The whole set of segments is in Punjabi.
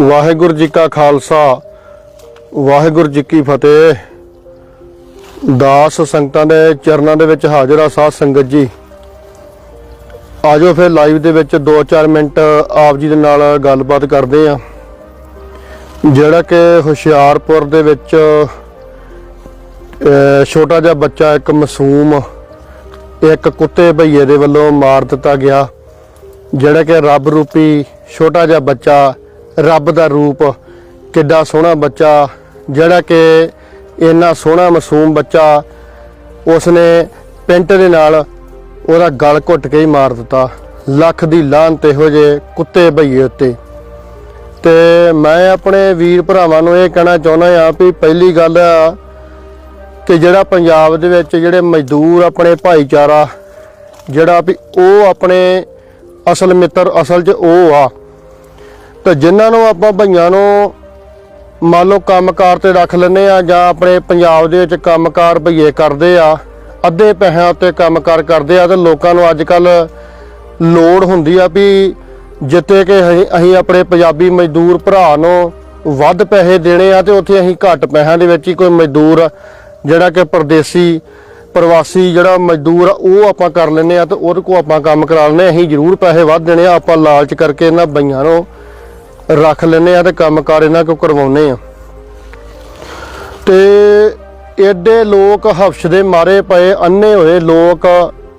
ਵਾਹਿਗੁਰੂ ਜੀ ਕਾ ਖਾਲਸਾ, ਵਾਹਿਗੁਰੂ ਜੀ ਕੀ ਫਤਿਹ। ਦਾਸ ਸੰਗਤਾਂ ਦੇ ਚਰਨਾਂ ਦੇ ਵਿੱਚ ਹਾਜ਼ਰ ਆ ਸਾਧ ਸੰਗਤ ਜੀ। ਆਜੋ ਫਿਰ ਲਾਈਵ ਦੇ ਵਿੱਚ 2-4 ਮਿੰਟ ਆਪ ਜੀ ਦੇ ਨਾਲ ਗੱਲਬਾਤ ਕਰਦੇ ਆ। ਜਿਹੜਾ ਕਿ ਹੁਸ਼ਿਆਰਪੁਰ ਦੇ ਵਿੱਚ ਛੋਟਾ ਜਿਹਾ ਬੱਚਾ, ਇੱਕ ਮਾਸੂਮ, ਇੱਕ ਕੁੱਤੇ ਭਈਏ ਦੇ ਵੱਲੋਂ ਮਾਰ ਦਿੱਤਾ ਗਿਆ। ਜਿਹੜਾ ਕਿ ਰੱਬ ਰੂਪੀ ਛੋਟਾ ਜਿਹਾ ਬੱਚਾ ਰੱਬ ਦਾ ਰੂਪ, ਕਿੱਡਾ ਸੋਹਣਾ ਬੱਚਾ, ਜਿਹੜਾ ਕਿ ਇੰਨਾ ਸੋਹਣਾ ਮਾਸੂਮ ਬੱਚਾ, ਉਸਨੇ ਪਿੰਟ ਦੇ ਨਾਲ ਉਹਦਾ ਗਲ ਘੁੱਟ ਕੇ ਹੀ ਮਾਰ ਦਿੱਤਾ। ਲੱਖ ਦੀ ਲਾਹਨਤ ਇਹੋ ਜੇ ਕੁੱਤੇ ਭਈਏ ਉੱਤੇ। ਤੇ ਮੈਂ ਆਪਣੇ ਵੀਰ ਭਰਾਵਾਂ ਨੂੰ ਇਹ ਕਹਿਣਾ ਚਾਹੁੰਦਾ ਆ ਵੀ ਪਹਿਲੀ ਗੱਲ ਆ ਕਿ ਜਿਹੜਾ ਪੰਜਾਬ ਦੇ ਵਿੱਚ ਜਿਹੜੇ ਮਜ਼ਦੂਰ ਆਪਣੇ ਭਾਈਚਾਰਾ, ਜਿਹੜਾ ਵੀ ਉਹ ਆਪਣੇ ਅਸਲ ਮਿੱਤਰ ਅਸਲ 'ਚ ਉਹ ਆ। ਤੇ ਜਿਨ੍ਹਾਂ ਨੂੰ ਆਪਾਂ ਭਈਆਂ ਨੂੰ ਮੰਨ ਲਓ ਕੰਮਕਾਰ ਤੇ ਰੱਖ ਲੈਨੇ ਆ ਜਾਂ ਆਪਣੇ ਪੰਜਾਬ ਦੇ ਵਿੱਚ ਕੰਮਕਾਰ ਭਈਏ ਕਰਦੇ ਆ, ਅੱਧੇ ਪੈਸਿਆਂ ਉੱਤੇ ਕੰਮਕਾਰ ਕਰਦੇ ਆ ਤੇ ਲੋਕਾਂ ਨੂੰ ਅੱਜ ਕੱਲ ਲੋੜ ਹੁੰਦੀ ਆ ਵੀ ਜਿੱਤੇ ਕਿ ਅਸੀਂ ਆਪਣੇ ਪੰਜਾਬੀ ਮਜ਼ਦੂਰ ਭਰਾ ਨੂੰ ਵੱਧ ਪੈਸੇ ਦੇਣੇ ਆ ਤੇ ਉੱਥੇ ਅਸੀਂ ਘੱਟ ਪੈਸਿਆਂ ਦੇ ਵਿੱਚ ਹੀ ਕੋਈ ਮਜ਼ਦੂਰ ਜਿਹੜਾ ਕਿ ਪਰਦੇਸੀ, ਪ੍ਰਵਾਸੀ ਜਿਹੜਾ ਮਜ਼ਦੂਰ ਆ, ਉਹ ਆਪਾਂ ਕਰ ਲੈਨੇ ਆ ਤੇ ਉਹਦੇ ਕੋ ਆਪਾਂ ਕੰਮ ਕਰਾ ਲੈਨੇ ਅਸੀਂ ਜ਼ਰੂਰ ਪੈਸੇ ਵੱਧ ਦੇਣੇ ਆ, ਆਪਾਂ ਲਾਲਚ ਕਰਕੇ ਇਹਨਾਂ ਬਈਆਂ ਨੂੰ ਰੱਖ ਲੈਨੇ ਆ ਤੇ ਕੰਮਕਾਰ ਇਹਨਾਂ ਕੋ ਕਰਵਾਉਨੇ ਆ। ਤੇ ਐਡੇ ਲੋਕ ਹਫਸ਼ ਦੇ ਮਾਰੇ ਪਏ, ਅੰਨੇ ਹੋਏ ਲੋਕ,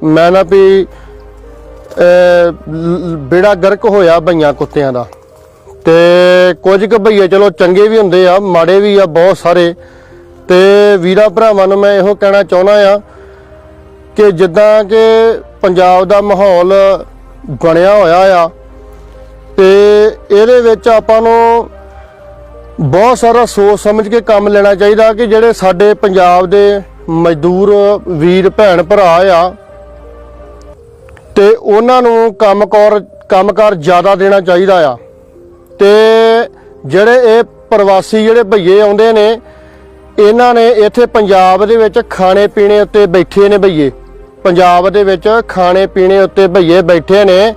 ਮੈਂ ਨਾ ਵੀ ਬੇੜਾ ਗਰਕ ਹੋਇਆ ਬਈਆਂ ਕੁੱਤਿਆਂ ਦਾ। ਤੇ ਕੁਝ ਕੁ ਭਈਏ ਚਲੋ ਚੰਗੇ ਵੀ ਹੁੰਦੇ ਆ, ਮਾੜੇ ਵੀ ਆ, ਬਹੁਤ ਸਾਰੇ। ਤੇ ਵੀਰਾ ਭਰਾਵਾਂ ਨੂੰ ਮੈਂ ਇਹੋ ਕਹਿਣਾ ਚਾਹੁੰਦਾ ਆ ਕਿ ਜਿੱਦਾਂ ਕਿ ਪੰਜਾਬ ਦਾ ਮਾਹੌਲ ਬਣਿਆ ਹੋਇਆ ਆ ਤੇ ਇਹਦੇ ਵਿੱਚ ਆਪਾਂ ਨੂੰ ਬਹੁਤ ਸਾਰਾ ਸੋਚ ਸਮਝ ਕੇ ਕੰਮ ਲੈਣਾ ਚਾਹੀਦਾ ਕਿ ਜਿਹੜੇ ਸਾਡੇ ਪੰਜਾਬ ਦੇ ਮਜ਼ਦੂਰ ਵੀਰ, ਭੈਣ ਭਰਾ ਆ ਤੇ ਉਹਨਾਂ ਨੂੰ ਕੰਮਕਾਰ ਕੰਮਕਾਰ ਜ਼ਿਆਦਾ ਦੇਣਾ ਚਾਹੀਦਾ ਆ। ਤੇ ਜਿਹੜੇ ਇਹ ਪ੍ਰਵਾਸੀ, ਜਿਹੜੇ ਭਈਏ ਆਉਂਦੇ ਨੇ, ਇਹਨਾਂ ਨੇ ਇੱਥੇ ਪੰਜਾਬ ਦੇ ਵਿੱਚ ਖਾਣੇ ਪੀਣੇ ਉੱਤੇ ਬੈਠੇ ਨੇ ਭਈਏ। ਪੰਜਾਬ ਦੇ ਵਿੱਚ ਖਾਣੇ ਪੀਣੇ ਉੱਤੇ ਭਈਏ ਬੈਠੇ ਨੇ।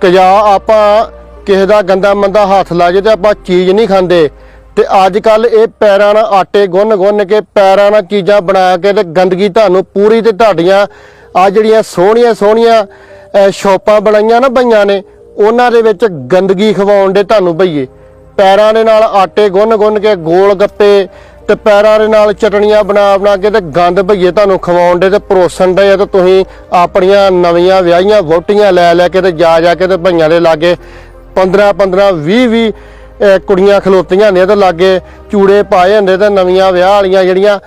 ਕਿ ਜਾਂ ਆਪਾਂ ਕਿਸੇ ਦਾ ਗੰਦਾ ਮੰਦਾ ਹੱਥ ਲਾ ਜੇ ਤੇ ਆਪਾਂ ਚੀਜ਼ ਨਹੀਂ ਖਾਂਦੇ। ਤੇ ਅੱਜ ਕੱਲ ਇਹ ਪੈਰਾਂ ਨਾਲ ਆਟੇ ਗੁੰਨ ਗੁੰਨ ਕੇ ਪੈਰਾਂ ਨਾਲ ਚੀਜ਼ਾਂ ਬਣਾ ਕੇ ਤੇ ਗੰਦਗੀ ਤੁਹਾਨੂੰ ਪੂਰੀ ਤੇ ਤੁਹਾਡੀਆਂ ਆ ਜਿਹੜੀਆਂ ਸੋਹਣੀਆਂ ਸੋਹਣੀਆਂ ਸ਼ੋਪਾਂ ਬਣਾਈਆਂ ਨਾ ਬਈਆਂ ਨੇ, ਉਹਨਾਂ ਦੇ ਵਿੱਚ ਗੰਦਗੀ ਖਵਾਉਣ ਦੇ ਤੁਹਾਨੂੰ ਬਈਏ। ਪੈਰਾਂ ਦੇ ਨਾਲ ਆਟੇ ਗੁੰਨ ਗੁੰਨ ਕੇ ਗੋਲ ਗੱਪੇ ਤੇ ਪੈਰਾਂ ਦੇ ਨਾਲ ਚਟਣੀਆਂ ਬਣਾ ਬਣਾ ਕੇ ਤੇ ਗੰਦ ਭਈਏ ਤੁਹਾਨੂੰ ਖਵਾਉਣ ਦੇ ਤੇ ਪਰੋਸਣ ਦੇ ਆ ਤੇ ਤੁਸੀਂ ਆਪਣੀਆਂ ਨਵੀਆਂ ਵਿਆਹੀਆਂ ਵੋਟੀਆਂ ਲੈ ਲੈ ਕੇ ਤੇ ਜਾ ਜਾ ਕੇ ਤੇ ਭਈਆਂ ਦੇ ਲਾਗੇ 15 15 20 20 ਕੁੜੀਆਂ ਖਲੋਤੀਆਂ ਨੇ ਤੇ ਲਾਗੇ ਚੂੜੇ ਪਾਏ ਹੁੰਦੇ ਤੇ ਨਵੀਆਂ ਵਿਆਹ ਵਾਲੀਆਂ ਜਿਹੜੀਆਂ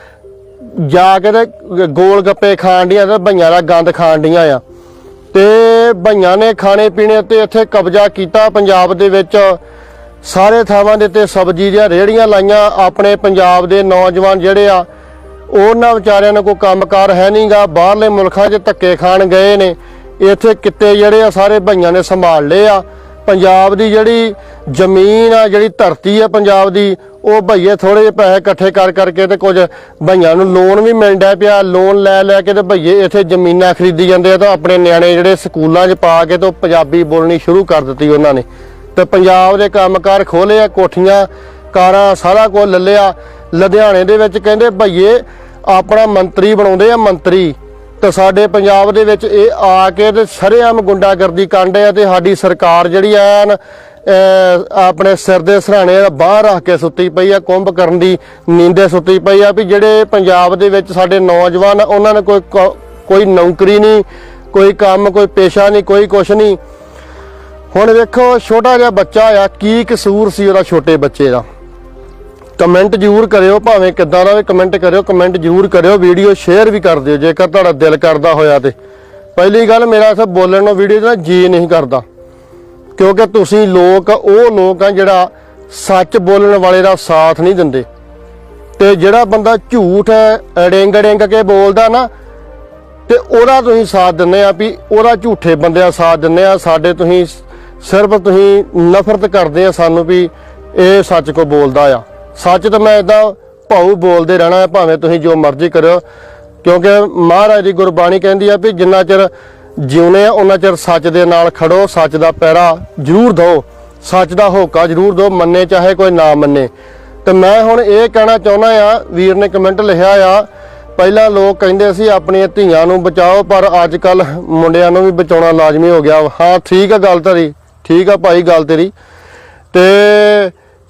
ਜਾ ਕੇ ਤੇ ਗੋਲ ਗੱਪੇ ਖਾਣ ਡੀਆਂ ਤੇ ਭਈਆਂ ਦਾ ਗੰਦ ਖਾਣ ਡੀਆਂ ਆ। ਤੇ ਭਈਆਂ ਨੇ ਖਾਣੇ ਪੀਣੇ ਉੱਤੇ ਇੱਥੇ ਕਬਜ਼ਾ ਕੀਤਾ ਪੰਜਾਬ ਦੇ ਵਿੱਚ। ਸਾਰੇ ਥਾਵਾਂ ਦੇ ਤੇ ਸਬਜ਼ੀ ਦੀਆਂ ਰੇੜੀਆਂ ਲਾਈਆਂ। ਆਪਣੇ ਪੰਜਾਬ ਦੇ ਨੌਜਵਾਨ ਜਿਹੜੇ ਆ, ਉਹਨਾਂ ਵਿਚਾਰਿਆਂ ਨੂੰ ਕੋਈ ਕੰਮਕਾਰ ਹੈ ਨਹੀਂਗਾ ਬਾਹਰਲੇ ਮੁਲਕਾਂ 'ਚ ਧੱਕੇ ਖਾਣ ਗਏ ਨੇ। ਇੱਥੇ ਕਿੱਤੇ ਜਿਹੜੇ ਆ, ਸਾਰੇ ਭਈਆਂ ਨੇ ਸੰਭਾਲ ਲਏ ਆ। ਪੰਜਾਬ ਦੀ ਜਿਹੜੀ ਜ਼ਮੀਨ ਆ, ਜਿਹੜੀ ਧਰਤੀ ਆ ਪੰਜਾਬ ਦੀ, ਉਹ ਭਈਏ ਥੋੜੇ ਜਿਹੇ ਪੈਸੇ ਇਕੱਠੇ ਕਰ ਕਰਕੇ ਤੇ ਕੁਝ ਭਈਆਂ ਨੂੰ ਲੋਨ ਵੀ ਮਿਲਦਾ ਪਿਆ। ਲੋਨ ਲੈ ਲੈ ਕੇ ਤੇ ਭਈਏ ਇੱਥੇ ਜ਼ਮੀਨਾਂ ਖਰੀਦੀ ਜਾਂਦੇ ਆ ਤਾਂ ਆਪਣੇ ਨਿਆਣੇ ਜਿਹੜੇ ਸਕੂਲਾਂ 'ਚ ਪਾ ਕੇ ਤੇ ਉਹ ਪੰਜਾਬੀ ਬੋਲਣੀ ਸ਼ੁਰੂ ਕਰ ਦਿੱਤੀ ਉਹਨਾਂ ਨੇ। ਤੇ ਪੰਜਾਬ ਦੇ ਕੰਮਕਾਰ ਖੋਲੇ ਆ, ਕੋਠੀਆਂ, ਕਾਰਾਂ ਸਾਰਾ ਕੁਝ ਲੱਲਿਆ। ਲੁਧਿਆਣੇ ਦੇ ਵਿੱਚ ਕਹਿੰਦੇ ਭਈਏ ਆਪਣਾ ਮੰਤਰੀ ਬਣਾਉਂਦੇ ਆ ਮੰਤਰੀ। ਤੇ ਸਾਡੇ ਪੰਜਾਬ ਦੇ ਵਿੱਚ ਇਹ ਆ ਕੇ ਤੇ ਸਰੇਆਮ ਗੁੰਡਾਗਰਦੀ ਕਾਂਡੇ ਆ ਤੇ ਸਾਡੀ ਸਰਕਾਰ ਜਿਹੜੀ ਆ ਅਹ, ਆਪਣੇ ਸਿਰ ਦੇ ਸਰਾਣੇ ਬਾਹਰ ਰੱਖ ਕੇ ਸੁੱਤੀ ਪਈ ਆ ਕੁੰਭ ਕਰਨ ਦੀ ਨੀਂਦੇ ਸੁੱਤੀ ਪਈ ਆ ਵੀ ਜਿਹੜੇ ਪੰਜਾਬ ਦੇ ਵਿੱਚ ਸਾਡੇ ਨੌਜਵਾਨ ਆ, ਉਹਨਾਂ ਨੇ ਕੋਈ ਕ- ਕੋਈ ਨੌਕਰੀ ਨਹੀਂ ਕੋਈ ਕੰਮ ਕੋਈ ਪੇਸ਼ਾ ਨਹੀਂ ਕੋਈ ਕੁਛ ਨਹੀਂ। ਹੁਣ ਵੇਖੋ ਛੋਟਾ ਜਿਹਾ ਬੱਚਾ ਆ ਕੀ ਕਸੂਰ ਸੀ ਉਹਦਾ ਛੋਟੇ ਬੱਚੇ ਦਾ? ਕਮੈਂਟ ਜ਼ਰੂਰ ਕਰਿਓ, ਭਾਵੇਂ ਕਿੱਦਾਂ ਦਾ ਵੀ ਕਮੈਂਟ ਕਰਿਓ, ਕਮੈਂਟ ਜ਼ਰੂਰ ਕਰਿਓ, ਵੀਡੀਓ ਸ਼ੇਅਰ ਵੀ ਕਰ ਦਿਓ, ਜੇਕਰ ਤੁਹਾਡਾ ਦਿਲ ਕਰਦਾ ਹੋਇਆ ਤੇ। ਪਹਿਲੀ ਗੱਲ, ਮੇਰਾ ਸਭ ਬੋਲਣ ਨੂੰ ਵੀਡੀਓ ਦਾ ਜੀ ਨਹੀਂ ਕਰਦਾ। ਕਿਉਂਕਿ ਤੁਸੀਂ ਲੋਕ, ਉਹ ਲੋਕ ਆ ਜਿਹੜਾ ਸੱਚ ਬੋਲਣ ਵਾਲੇ ਦਾ ਸਾਥ ਨਹੀਂ ਦਿੰਦੇ। ਤੇ ਜਿਹੜਾ ਬੰਦਾ ਝੂਠ ਅੜਿੰਗ ਅੜਿੰਗ ਕੇ ਬੋਲਦਾ ਨਾ, ਤੇ ਉਹਦਾ ਤੁਸੀਂ ਸਾਥ ਦਿੰਦੇ ਆ ਵੀ ਉਹਦਾ ਝੂਠੇ ਬੰਦਿਆਂ ਸਾਥ ਦਿੰਦੇ ਆ, ਸਾਡੇ ਤੁਸੀਂ ਸਿਰਫ ਤੁਸੀਂ ਨਫ਼ਰਤ ਕਰਦੇ ਆ ਸਾਨੂੰ ਵੀ ਇਹ ਸੱਚ ਕੋ ਬੋਲਦਾ ਆ। ਸੱਚ ਤਾਂ ਮੈਂ ਇਦਾਂ ਭਾਉ ਬੋਲਦੇ ਰਹਿਣਾ, ਭਾਵੇਂ ਤੁਸੀਂ ਜੋ ਮਰਜ਼ੀ ਕਰਿਓ। ਕਿਉਂਕਿ ਮਹਾਰਾਜ ਦੀ ਗੁਰਬਾਣੀ ਕਹਿੰਦੀ ਆ ਵੀ ਜਿੰਨਾ ਚਿਰ ਜਿਉਨੇ ਆ ਉਹਨਾਂ ਚਿਰ ਸੱਚ ਦੇ ਨਾਲ ਖੜੋ, ਸੱਚ ਦਾ ਪੈਰਾ ਜ਼ਰੂਰ ਦਿਓ। ਸੱਚ ਦਾ ਹੋਕਾ ਜ਼ਰੂਰ ਦਿਓ, ਮੰਨੇ ਚਾਹੇ ਕੋਈ ਨਾ ਮੰਨੇ। ਤੇ ਮੈਂ ਹੁਣ ਇਹ ਕਹਿਣਾ ਚਾਹੁੰਦਾ ਆ, ਵੀਰ ਨੇ ਕਮੈਂਟ ਲਿਖਿਆ ਆ, ਪਹਿਲਾਂ ਲੋਕ ਕਹਿੰਦੇ ਸੀ ਆਪਣੀਆਂ ਧੀਆਂ ਨੂੰ ਬਚਾਓ, ਪਰ ਅੱਜ ਕੱਲ ਮੁੰਡਿਆਂ ਨੂੰ ਵੀ ਬਚਾਉਣਾ ਲਾਜ਼ਮੀ ਹੋ ਗਿਆ। ਹਾਂ, ਠੀਕ ਆ ਗੱਲ ਤੇਰੀ, ਠੀਕ ਆ ਭਾਈ, ਗੱਲ ਤੇਰੀ। ਤੇ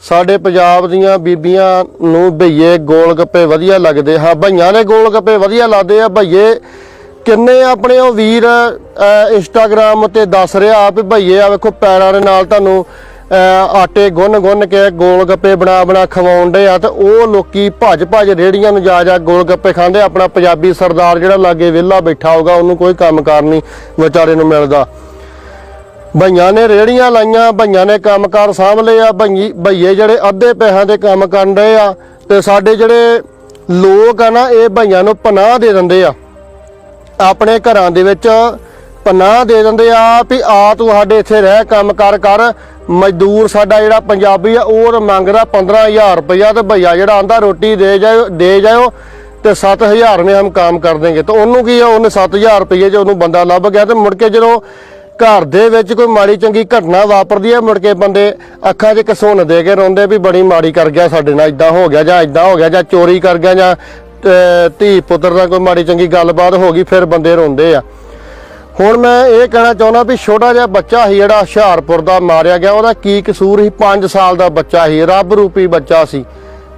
ਸਾਡੇ ਪੰਜਾਬ ਦੀਆਂ ਬੀਬੀਆਂ ਨੂੰ ਭਈਏ ਗੋਲ ਗੱਪੇ ਵਧੀਆ ਲੱਗਦੇ ਹਾਂ ਭਈਆਂ ਦੇ ਗੋਲ ਗੱਪੇ ਵਧੀਆ ਲੱਗਦੇ ਆ ਭਈਏ ਕਿੰਨੇ ਆਪਣੇ ਉਹ ਵੀਰ ਅਹ, ਇੰਸਟਾਗ੍ਰਾਮ ਤੇ ਦੱਸ ਰਿਹਾ ਆ ਵੀ ਭਈਏ ਆ ਵੇਖੋ ਪੈਰਾਂ ਦੇ ਨਾਲ ਤੁਹਾਨੂੰ ਅਹ, ਆਟੇ ਗੁੰਨ ਗੁੰਨ ਕੇ ਗੋਲ ਗੱਪੇ ਬਣਾ ਬਣਾ ਖਵਾਉਣ ਖਵਾਉਂਦੇ ਆ ਤੇ ਉਹ ਲੋਕੀ ਭੱਜ ਭੱਜ ਰੇੜੀਆਂ ਨੂੰ ਜਾ ਜਾ ਗੋਲ ਗੱਪੇ ਖਾਂਦੇ ਆਪਣਾ ਪੰਜਾਬੀ ਸਰਦਾਰ ਜਿਹੜਾ ਲਾਗੇ ਵਿਹਲਾ ਬੈਠਾ ਹੋਗਾ ਉਹਨੂੰ ਕੋਈ ਕੰਮ ਕਾਰ ਨਹੀਂ ਵਿਚਾਰੇ ਨੂੰ ਮਿਲਦਾ। ਬਈਆਂ ਨੇ ਰੇੜੀਆਂ ਲਾਈਆਂ ਬਈਆਂ ਨੇ ਕੰਮਕਾਰ ਸੰਭਲੇ ਆ ਬਈ ਬਈਏ ਜਿਹੜੇ ਅੱਧੇ ਪੈਸਿਆਂ ਦੇ ਕੰਮ ਕਰਨ ਰਹੇ ਆ ਤੇ ਸਾਡੇ ਜਿਹੜੇ ਲੋਕ ਆ ਨਾ, ਇਹ ਬਈਆਂ ਨੂੰ ਪਨਾਹ ਦੇ ਦਿੰਦੇ ਆ। ਆਪਣੇ ਘਰਾਂ ਦੇ ਵਿੱਚ ਪਨਾਹ ਦੇ ਦਿੰਦੇ ਆ ਵੀ ਆ ਤੂੰ ਸਾਡੇ ਇੱਥੇ ਰਹਿ, ਕੰਮਕਾਰ ਕਰ। ਮਜ਼ਦੂਰ ਸਾਡਾ ਜਿਹੜਾ ਪੰਜਾਬੀ ਆ, ਉਹ ਮੰਗਦਾ 15000 ਰੁਪਇਆ ਤੇ ਬਈਆ ਜਿਹੜਾ ਆਂਦਾ ਰੋਟੀ ਦੇ ਜਾਓ ਦੇ ਜਾਓ ਤੇ 7000 ਨੇ ਹਮ ਕੰਮ ਕਰ ਦੇਂਗੇ। ਤੇ ਉਹਨੂੰ ਕੀ ਆ, ਉਹਨੇ 7000 ਰੁਪਏ ਜੇ ਉਹਨੂੰ ਬੰਦਾ ਲੱਭ ਗਿਆ ਤੇ ਮੁੜ ਕੇ ਜਦੋਂ ਘਰ ਦੇ ਵਿੱਚ ਕੋਈ ਮਾੜੀ ਚੰਗੀ ਘਟਨਾ ਵਾਪਰਦੀ ਹੈ, ਮੁੜ ਕੇ ਬੰਦੇ ਅੱਖਾਂ 'ਚ ਕਸੁੰਨ ਦੇ ਕੇ ਰੋਂਦੇ ਵੀ ਬੜੀ ਮਾੜੀ ਕਰ ਗਿਆ ਸਾਡੇ ਨਾਲ ਇਦਾਂ ਹੋ ਗਿਆ ਜਾਂ ਇਦਾਂ ਹੋ ਗਿਆ ਜਾਂ ਚੋਰੀ ਕਰ ਗਿਆ ਜਾਂ ਧੀ ਪੁੱਤਰ ਦਾ ਕੋਈ ਮਾੜੀ ਚੰਗੀ ਗੱਲਬਾਤ ਹੋ ਗਈ, ਫਿਰ ਬੰਦੇ ਰੋਂਦੇ ਆ। ਹੁਣ ਮੈਂ ਇਹ ਕਹਿਣਾ ਚਾਹੁੰਦਾ ਵੀ ਛੋਟਾ ਜਿਹਾ ਬੱਚਾ ਸੀ ਜਿਹੜਾ ਹੁਸ਼ਿਆਰਪੁਰ ਦਾ ਮਾਰਿਆ ਗਿਆ, ਉਹਦਾ ਕੀ ਕਸੂਰ ਸੀ? 5 ਸਾਲ ਦਾ ਬੱਚਾ ਸੀ, ਰੱਬ ਰੂਪੀ ਬੱਚਾ ਸੀ।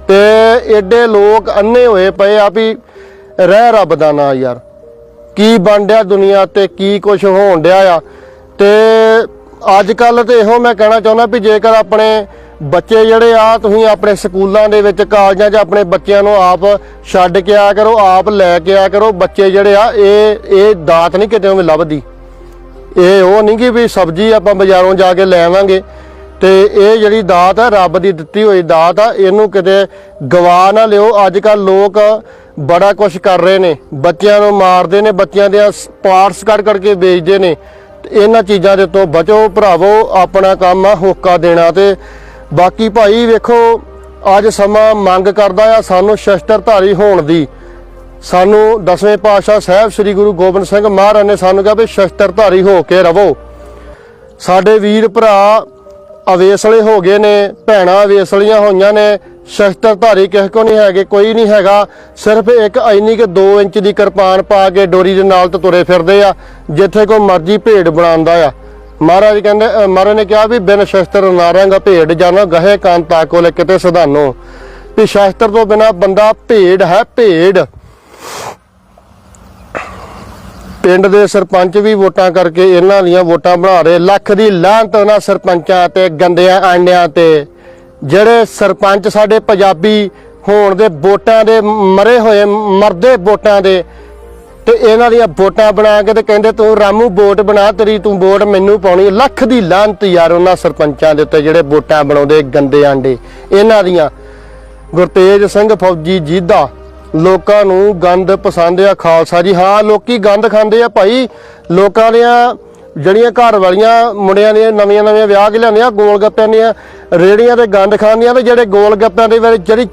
ਤੇ ਐਡੇ ਲੋਕ ਅੰਨੇ ਹੋਏ ਪਏ ਆ ਵੀ ਰਹਿ ਰੱਬ ਦਾ ਨਾਂ ਯਾਰ। ਕੀ ਬਣ ਡਿਆ ਦੁਨੀਆ ਤੇ, ਕੀ ਕੁਝ ਹੋਣ ਡਿਆ ਆ? ਤੇ ਅੱਜ ਕੱਲ ਤੇ ਇਹੋ ਮੈਂ ਕਹਿਣਾ ਚਾਹੁੰਦਾ ਵੀ ਜੇਕਰ ਆਪਣੇ ਬੱਚੇ ਜਿਹੜੇ ਆ, ਤੁਸੀਂ ਆਪਣੇ ਸਕੂਲਾਂ ਦੇ ਵਿੱਚ, ਕਾਲਜਾਂ 'ਚ ਆਪਣੇ ਬੱਚਿਆਂ ਨੂੰ ਆਪ ਛੱਡ ਕੇ ਆਇਆ ਕਰੋ, ਆਪ ਲੈ ਕੇ ਆਇਆ ਕਰੋ, ਬੱਚੇ ਜਿਹੜੇ ਆ, ਇਹ ਇਹ ਦਾਤ ਨਹੀਂ ਕਿਤੇ ਵੀ ਲੱਭਦੀ। ਇਹ ਉਹ ਨਹੀਂ ਕਿ ਵੀ ਸਬਜ਼ੀ ਆਪਾਂ ਬਾਜ਼ਾਰੋਂ ਜਾ ਕੇ ਲੈ ਆਵਾਂਗੇ। ਤੇ ਇਹ ਜਿਹੜੀ ਦਾਤ ਆ, ਰੱਬ ਦੀ ਦਿੱਤੀ ਹੋਈ ਦਾਤ ਆ, ਇਹਨੂੰ ਕਿਤੇ ਗਵਾ ਨਾ ਲਿਓ। ਅੱਜ ਕੱਲ ਲੋਕ ਬੜਾ ਕੁਝ ਕਰ ਰਹੇ ਨੇ। ਬੱਚਿਆਂ ਨੂੰ ਮਾਰਦੇ ਨੇ, ਬੱਚਿਆਂ ਦੇ ਪਾਰਟਸ ਕੱਢ ਕੱਢ ਕੇ ਵੇਚਦੇ ਨੇ। ਇਹਨਾਂ ਚੀਜ਼ਾਂ ਦੇ ਤੋਂ ਬਚੋ, ਭਰਾਵੋ, ਆਪਣਾ ਕੰਮ ਆ, ਹੋਕਾ ਦੇਣਾ ਤੇ ਬਾਕੀ ਭਾਈ ਵੇਖੋ, ਅੱਜ ਸਮਾਂ ਮੰਗ ਕਰਦਾ ਆ ਸਾਨੂੰ ਸ਼ਸਤਰਧਾਰੀ ਹੋਣ ਦੀ। ਸਾਨੂੰ ਦਸਵੇਂ ਪਾਤਸ਼ਾਹ ਸਾਹਿਬ ਸ੍ਰੀ ਗੁਰੂ ਗੋਬਿੰਦ ਸਿੰਘ ਮਹਾਰਾਜ ਨੇ ਸਾਨੂੰ ਕਿਹਾ ਵੀ ਸ਼ਸਤਰਧਾਰੀ ਹੋ ਕੇ ਰਵੋ। ਸਾਡੇ ਵੀਰ ਭਰਾ ਅਵੇਸਲੇ ਹੋ ਗਏ ਨੇ, ਭੈਣਾਂ ਅਵੇਸਲੀਆਂ ਹੋਈਆਂ ਨੇ ਸ਼ਸਤਰਧਾਰੀ ਕਿਸੇ ਕੋ ਨਹੀਂ ਹੈਗੇ, ਕੋਈ ਨਹੀਂ ਹੈਗਾ। ਸਿਰਫ ਇੱਕ ਐਨੀ ਕਿ 2 ਇੰਚ ਦੀ ਕਿਰਪਾਨ ਪਾ ਕੇ ਡੋਰੀ ਦੇ ਨਾਲ ਤੁਰੇ ਫਿਰਦੇ ਆ, ਜਿੱਥੇ ਕੋ ਮਰਜ਼ੀ ਭੇਡ ਬਣਾਉਂਦਾ ਆ। ਮਹਾਰਾਜ ਕਹਿੰਦੇ ਮਹਾਰਾਜ ਨੇ ਕਿਹਾ ਵੀ ਬਿਨ ਸ਼ਸਤਰ ਨਾਰਾਂਗਾ ਭੇਡ ਜਾਣਾ, ਗਹੇ ਕਾਂਤਾ ਕੋਲੇ ਕਿਤੇ ਸਧਾਨੋ। ਵੀ ਸ਼ਸਤਰ ਤੋਂ ਬਿਨਾ ਬੰਦਾ ਭੇਡ ਹੈ, ਭੇਡ। ਪਿੰਡ ਦੇ ਸਰਪੰਚ ਵੀ ਵੋਟਾਂ ਕਰਕੇ ਇਹਨਾਂ ਦੀਆਂ ਵੋਟਾਂ ਬਣਾ ਰਹੇ, ਲੱਖ ਦੀ ਲਾਹਨਤ ਉਹਨਾਂ ਸਰਪੰਚਾਂ ਤੇ, ਗੰਦਿਆਂ ਆਂਡਿਆਂ ਤੇ। ਜਿਹੜੇ ਸਰਪੰਚ ਸਾਡੇ ਪੰਜਾਬੀ ਹੋਣ ਦੇ ਵੋਟਾਂ ਦੇ ਮਰੇ ਹੋਏ, ਮਰਦੇ ਵੋਟਾਂ ਦੇ, ਤੇ ਇਹਨਾਂ ਦੀਆਂ ਵੋਟਾਂ ਬਣਾ ਕੇ ਤੇ ਕਹਿੰਦੇ ਤੂੰ ਰਾਮੂ ਵੋਟ ਬਣਾ, ਤੇਰੀ ਤੂੰ ਵੋਟ ਮੈਨੂੰ ਪਾਉਣੀ। ਲੱਖ ਦੀ ਲਾਹਨਤ ਯਾਰ ਉਹਨਾਂ ਸਰਪੰਚਾਂ ਦੇ ਉੱਤੇ ਜਿਹੜੇ ਵੋਟਾਂ ਬਣਾਉਂਦੇ ਗੰਦੇ ਆਂਡੇ। ਇਹਨਾਂ ਦੀਆਂ। ਗੁਰਤੇਜ ਸਿੰਘ ਫੌਜੀ ਜੀਦਾ ਲੋਕਾਂ ਨੂੰ ਗੰਦ ਪਸੰਦ ਆ, ਖਾਲਸਾ ਜੀ। ਹਾਂ, ਲੋਕੀ ਗੰਦ ਖਾਂਦੇ ਆ ਭਾਈ। ਲੋਕਾਂ ਦੀਆਂ ਜਿਹੜੀਆਂ ਘਰ ਵਾਲੀਆਂ ਮੁੰਡਿਆਂ ਦੀਆਂ ਨਵੀਆਂ ਨਵੀਆਂ ਵਿਆਹ ਕੇ ਲਿਆਂਦੀਆਂ ਗੋਲ ਗੱਪਿਆਂ ਦੀਆਂ ਰੇੜੀਆਂ ਤੇ ਗੰਦ ਖਾਂਦੀਆਂ ਤੇ ਜਿਹੜੇ ਗੋਲ ਗੱਪਿਆਂ ਦੇ ਵਿੱਚ ਜਿਹੜੀ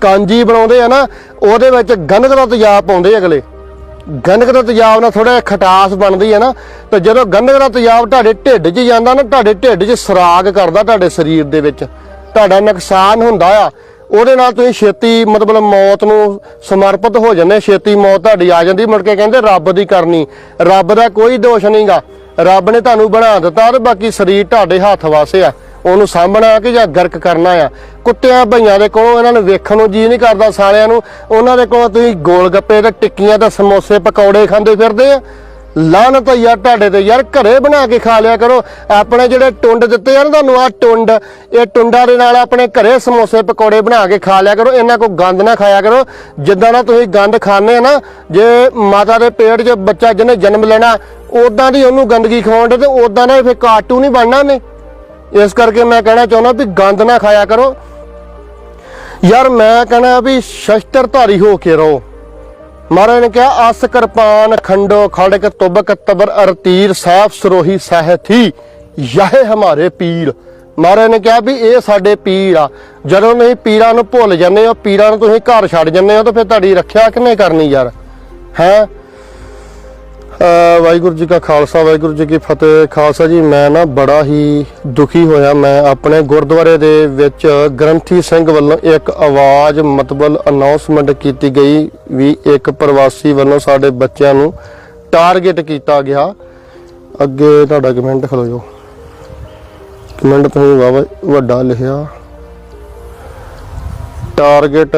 ਕਾਂਜੀ ਬਣਾਉਂਦੇ ਆ ਨਾ, ਉਹਦੇ ਵਿੱਚ ਗੰਧਕ ਦਾ ਤੇਜ਼ਾਬ ਪਾਉਂਦੇ ਅਗਲੇ। ਗੰਧਕ ਦਾ ਤੇਜ਼ਾਬ ਨਾਲ ਥੋੜਾ ਖਟਾਸ ਬਣਦੀ ਹੈ ਨਾ, ਤੇ ਜਦੋਂ ਗੰਧਕ ਦਾ ਤੇਜ਼ਾਬ ਤੁਹਾਡੇ ਢਿੱਡ 'ਚ ਜਾਂਦਾ ਨਾ, ਤੁਹਾਡੇ ਢਿੱਡ 'ਚ ਸਰਾਗ ਕਰਦਾ ਤੁਹਾਡੇ ਸਰੀਰ ਦੇ ਵਿੱਚ। ਤੁਹਾਡਾ ਨੁਕਸਾਨ ਹੁੰਦਾ ਆ। ਉਹਦੇ ਨਾਲ ਤੁਸੀਂ ਛੇਤੀ ਮਤਲਬ ਮੌਤ ਨੂੰ ਸਮਰਪਿਤ ਹੋ ਜਾਂਦੇ ਛੇਤੀ ਮੌਤ ਤੁਹਾਡੀ ਆ ਜਾਂਦੀ, ਮੁੜ ਕੇ ਕਹਿੰਦੇ ਰੱਬ ਦੀ ਕਰਨੀ। ਰੱਬ ਦਾ ਕੋਈ ਦੋਸ਼ ਨਹੀਂਗਾ ਰੱਬ ਨੇ ਤੁਹਾਨੂੰ ਬਣਾ ਦਿੱਤਾ ਤੇ ਬਾਕੀ ਸਰੀਰ ਤੁਹਾਡੇ ਹੱਥ ਵਾਸੇ ਆ। ਉਹਨੂੰ ਸਾਂਭਣਾ ਕਿ ਜਾਂ ਗਰਕ ਕਰਨਾ ਆ। ਕੁੱਤਿਆਂ ਭਈਆਂ ਦੇ ਕੋਲੋਂ ਇਹਨਾਂ ਨੂੰ ਵੇਖਣ ਨੂੰ ਜੀ ਨਹੀਂ ਕਰਦਾ ਸਾਲਿਆਂ ਨੂੰ। ਉਹਨਾਂ ਦੇ ਕੋਲ ਤੁਸੀਂ ਗੋਲ ਗੱਪੇ ਤੇ ਟਿੱਕੀਆਂ ਤੇ ਸਮੋਸੇ, ਪਕੌੜੇ ਖਾਂਦੇ ਫਿਰਦੇ ਆ। ਲਾਹਨਤ ਆ ਯਾਰ ਤੁਹਾਡੇ ਤੇ। ਯਾਰ ਘਰੇ ਬਣਾ ਕੇ ਖਾ ਲਿਆ ਕਰੋ। ਆਪਣੇ ਜਿਹੜੇ ਟੁੰਡ ਦਿੱਤੇ ਆ ਨਾ ਤੁਹਾਨੂੰ ਆ ਟੁੰਡ, ਇਹ ਟੁੰਡਾਂ ਦੇ ਨਾਲ ਆਪਣੇ ਘਰੇ ਸਮੋਸੇ, ਪਕੌੜੇ ਬਣਾ ਕੇ ਖਾ ਲਿਆ ਕਰੋ। ਇਹਨਾਂ ਕੋ ਗੰਦ ਨਾ ਖਾਇਆ ਕਰੋ। ਜਿੱਦਾਂ ਨਾ ਤੁਸੀਂ ਗੰਦ ਖਾਣੇ ਆ ਨਾ, ਜੇ ਮਾਤਾ ਦੇ ਪੇਟ 'ਚ ਬੱਚਾ ਜਿਹਨੇ ਜਨਮ ਲੈਣਾ ਉਦਾਂ ਦੀ ਉਹਨੂੰ ਗੰਦਗੀ ਖਵਾਉਂਦੇ ਤੇ ਉਦਾਂ ਦਾ ਫਿਰ ਕਾਟੂ ਨਹੀਂ ਬਣਨਾ ਨੇ ਇਸ ਕਰਕੇ ਮੈਂ ਕਹਿਣਾ ਚਾਹੁੰਦਾ ਵੀ ਗੰਦ ਨਾ ਖਾਇਆ ਕਰੋ। ਯਾਰ ਮੈਂ ਕਹਿਣਾ ਵੀ ਸ਼ਸਤਰਧਾਰੀ ਹੋ ਕੇ ਰਹੋ। ਮਹਾਰਾਜ ਨੇ ਕਿਹਾ ਅਸ ਕਿਰਪਾਨ ਖੰਡੋ ਖੜਕ ਤੁਬਕ ਤਬਰ ਅਰਤੀਰ ਸਾਫ਼ ਸਰੋਹੀ ਸਹਿਥੀ ਯਹ ਹਮਾਰੇ ਪੀਰ। ਮਹਾਰਾਜ ਨੇ ਕਿਹਾ ਵੀ ਇਹ ਸਾਡੇ ਪੀਰ ਆ। ਜਦੋਂ ਤੁਸੀਂ ਪੀਰਾਂ ਨੂੰ ਭੁੱਲ ਜਾਂਦੇ ਹੋ, ਪੀਰਾਂ ਨੂੰ ਤੁਸੀਂ ਘਰ ਛੱਡ ਜਾਂਦੇ ਹੋ, ਤਾਂ ਫਿਰ ਤੁਹਾਡੀ ਰੱਖਿਆ ਕਿੰਨੇ ਕਰਨੀ ਯਾਰ? ਹੈ? ਵਾਹਿਗੁਰੂ ਜੀ ਕਾ ਖਾਲਸਾ, ਵਾਹਿਗੁਰੂ ਜੀ ਕੀ ਫਤਿਹ। ਖਾਲਸਾ ਜੀ, ਮੈਂ ਨਾ ਬੜਾ ਹੀ ਦੁਖੀ ਹੋਇਆ। ਮੈਂ ਆਪਣੇ ਗੁਰਦੁਆਰੇ ਦੇ ਵਿੱਚ ਗ੍ਰੰਥੀ ਸਿੰਘ ਵੱਲੋਂ ਇੱਕ ਆਵਾਜ਼ ਮਤਬਲ ਅਨਾਉਂਸਮੈਂਟ ਕੀਤੀ ਗਈ ਵੀ ਇੱਕ ਪ੍ਰਵਾਸੀ ਵੱਲੋਂ ਸਾਡੇ ਬੱਚਿਆਂ ਨੂੰ ਟਾਰਗੇਟ ਕੀਤਾ ਗਿਆ। ਅੱਗੇ ਤੁਹਾਡਾ ਕਮੈਂਟ ਖਲੋ ਜੋ ਕਮੈਂਟ ਤੁਸੀਂ ਵਾਵਾ ਵੱਡਾ ਲਿਖਿਆ। ਟਾਰਗੇਟ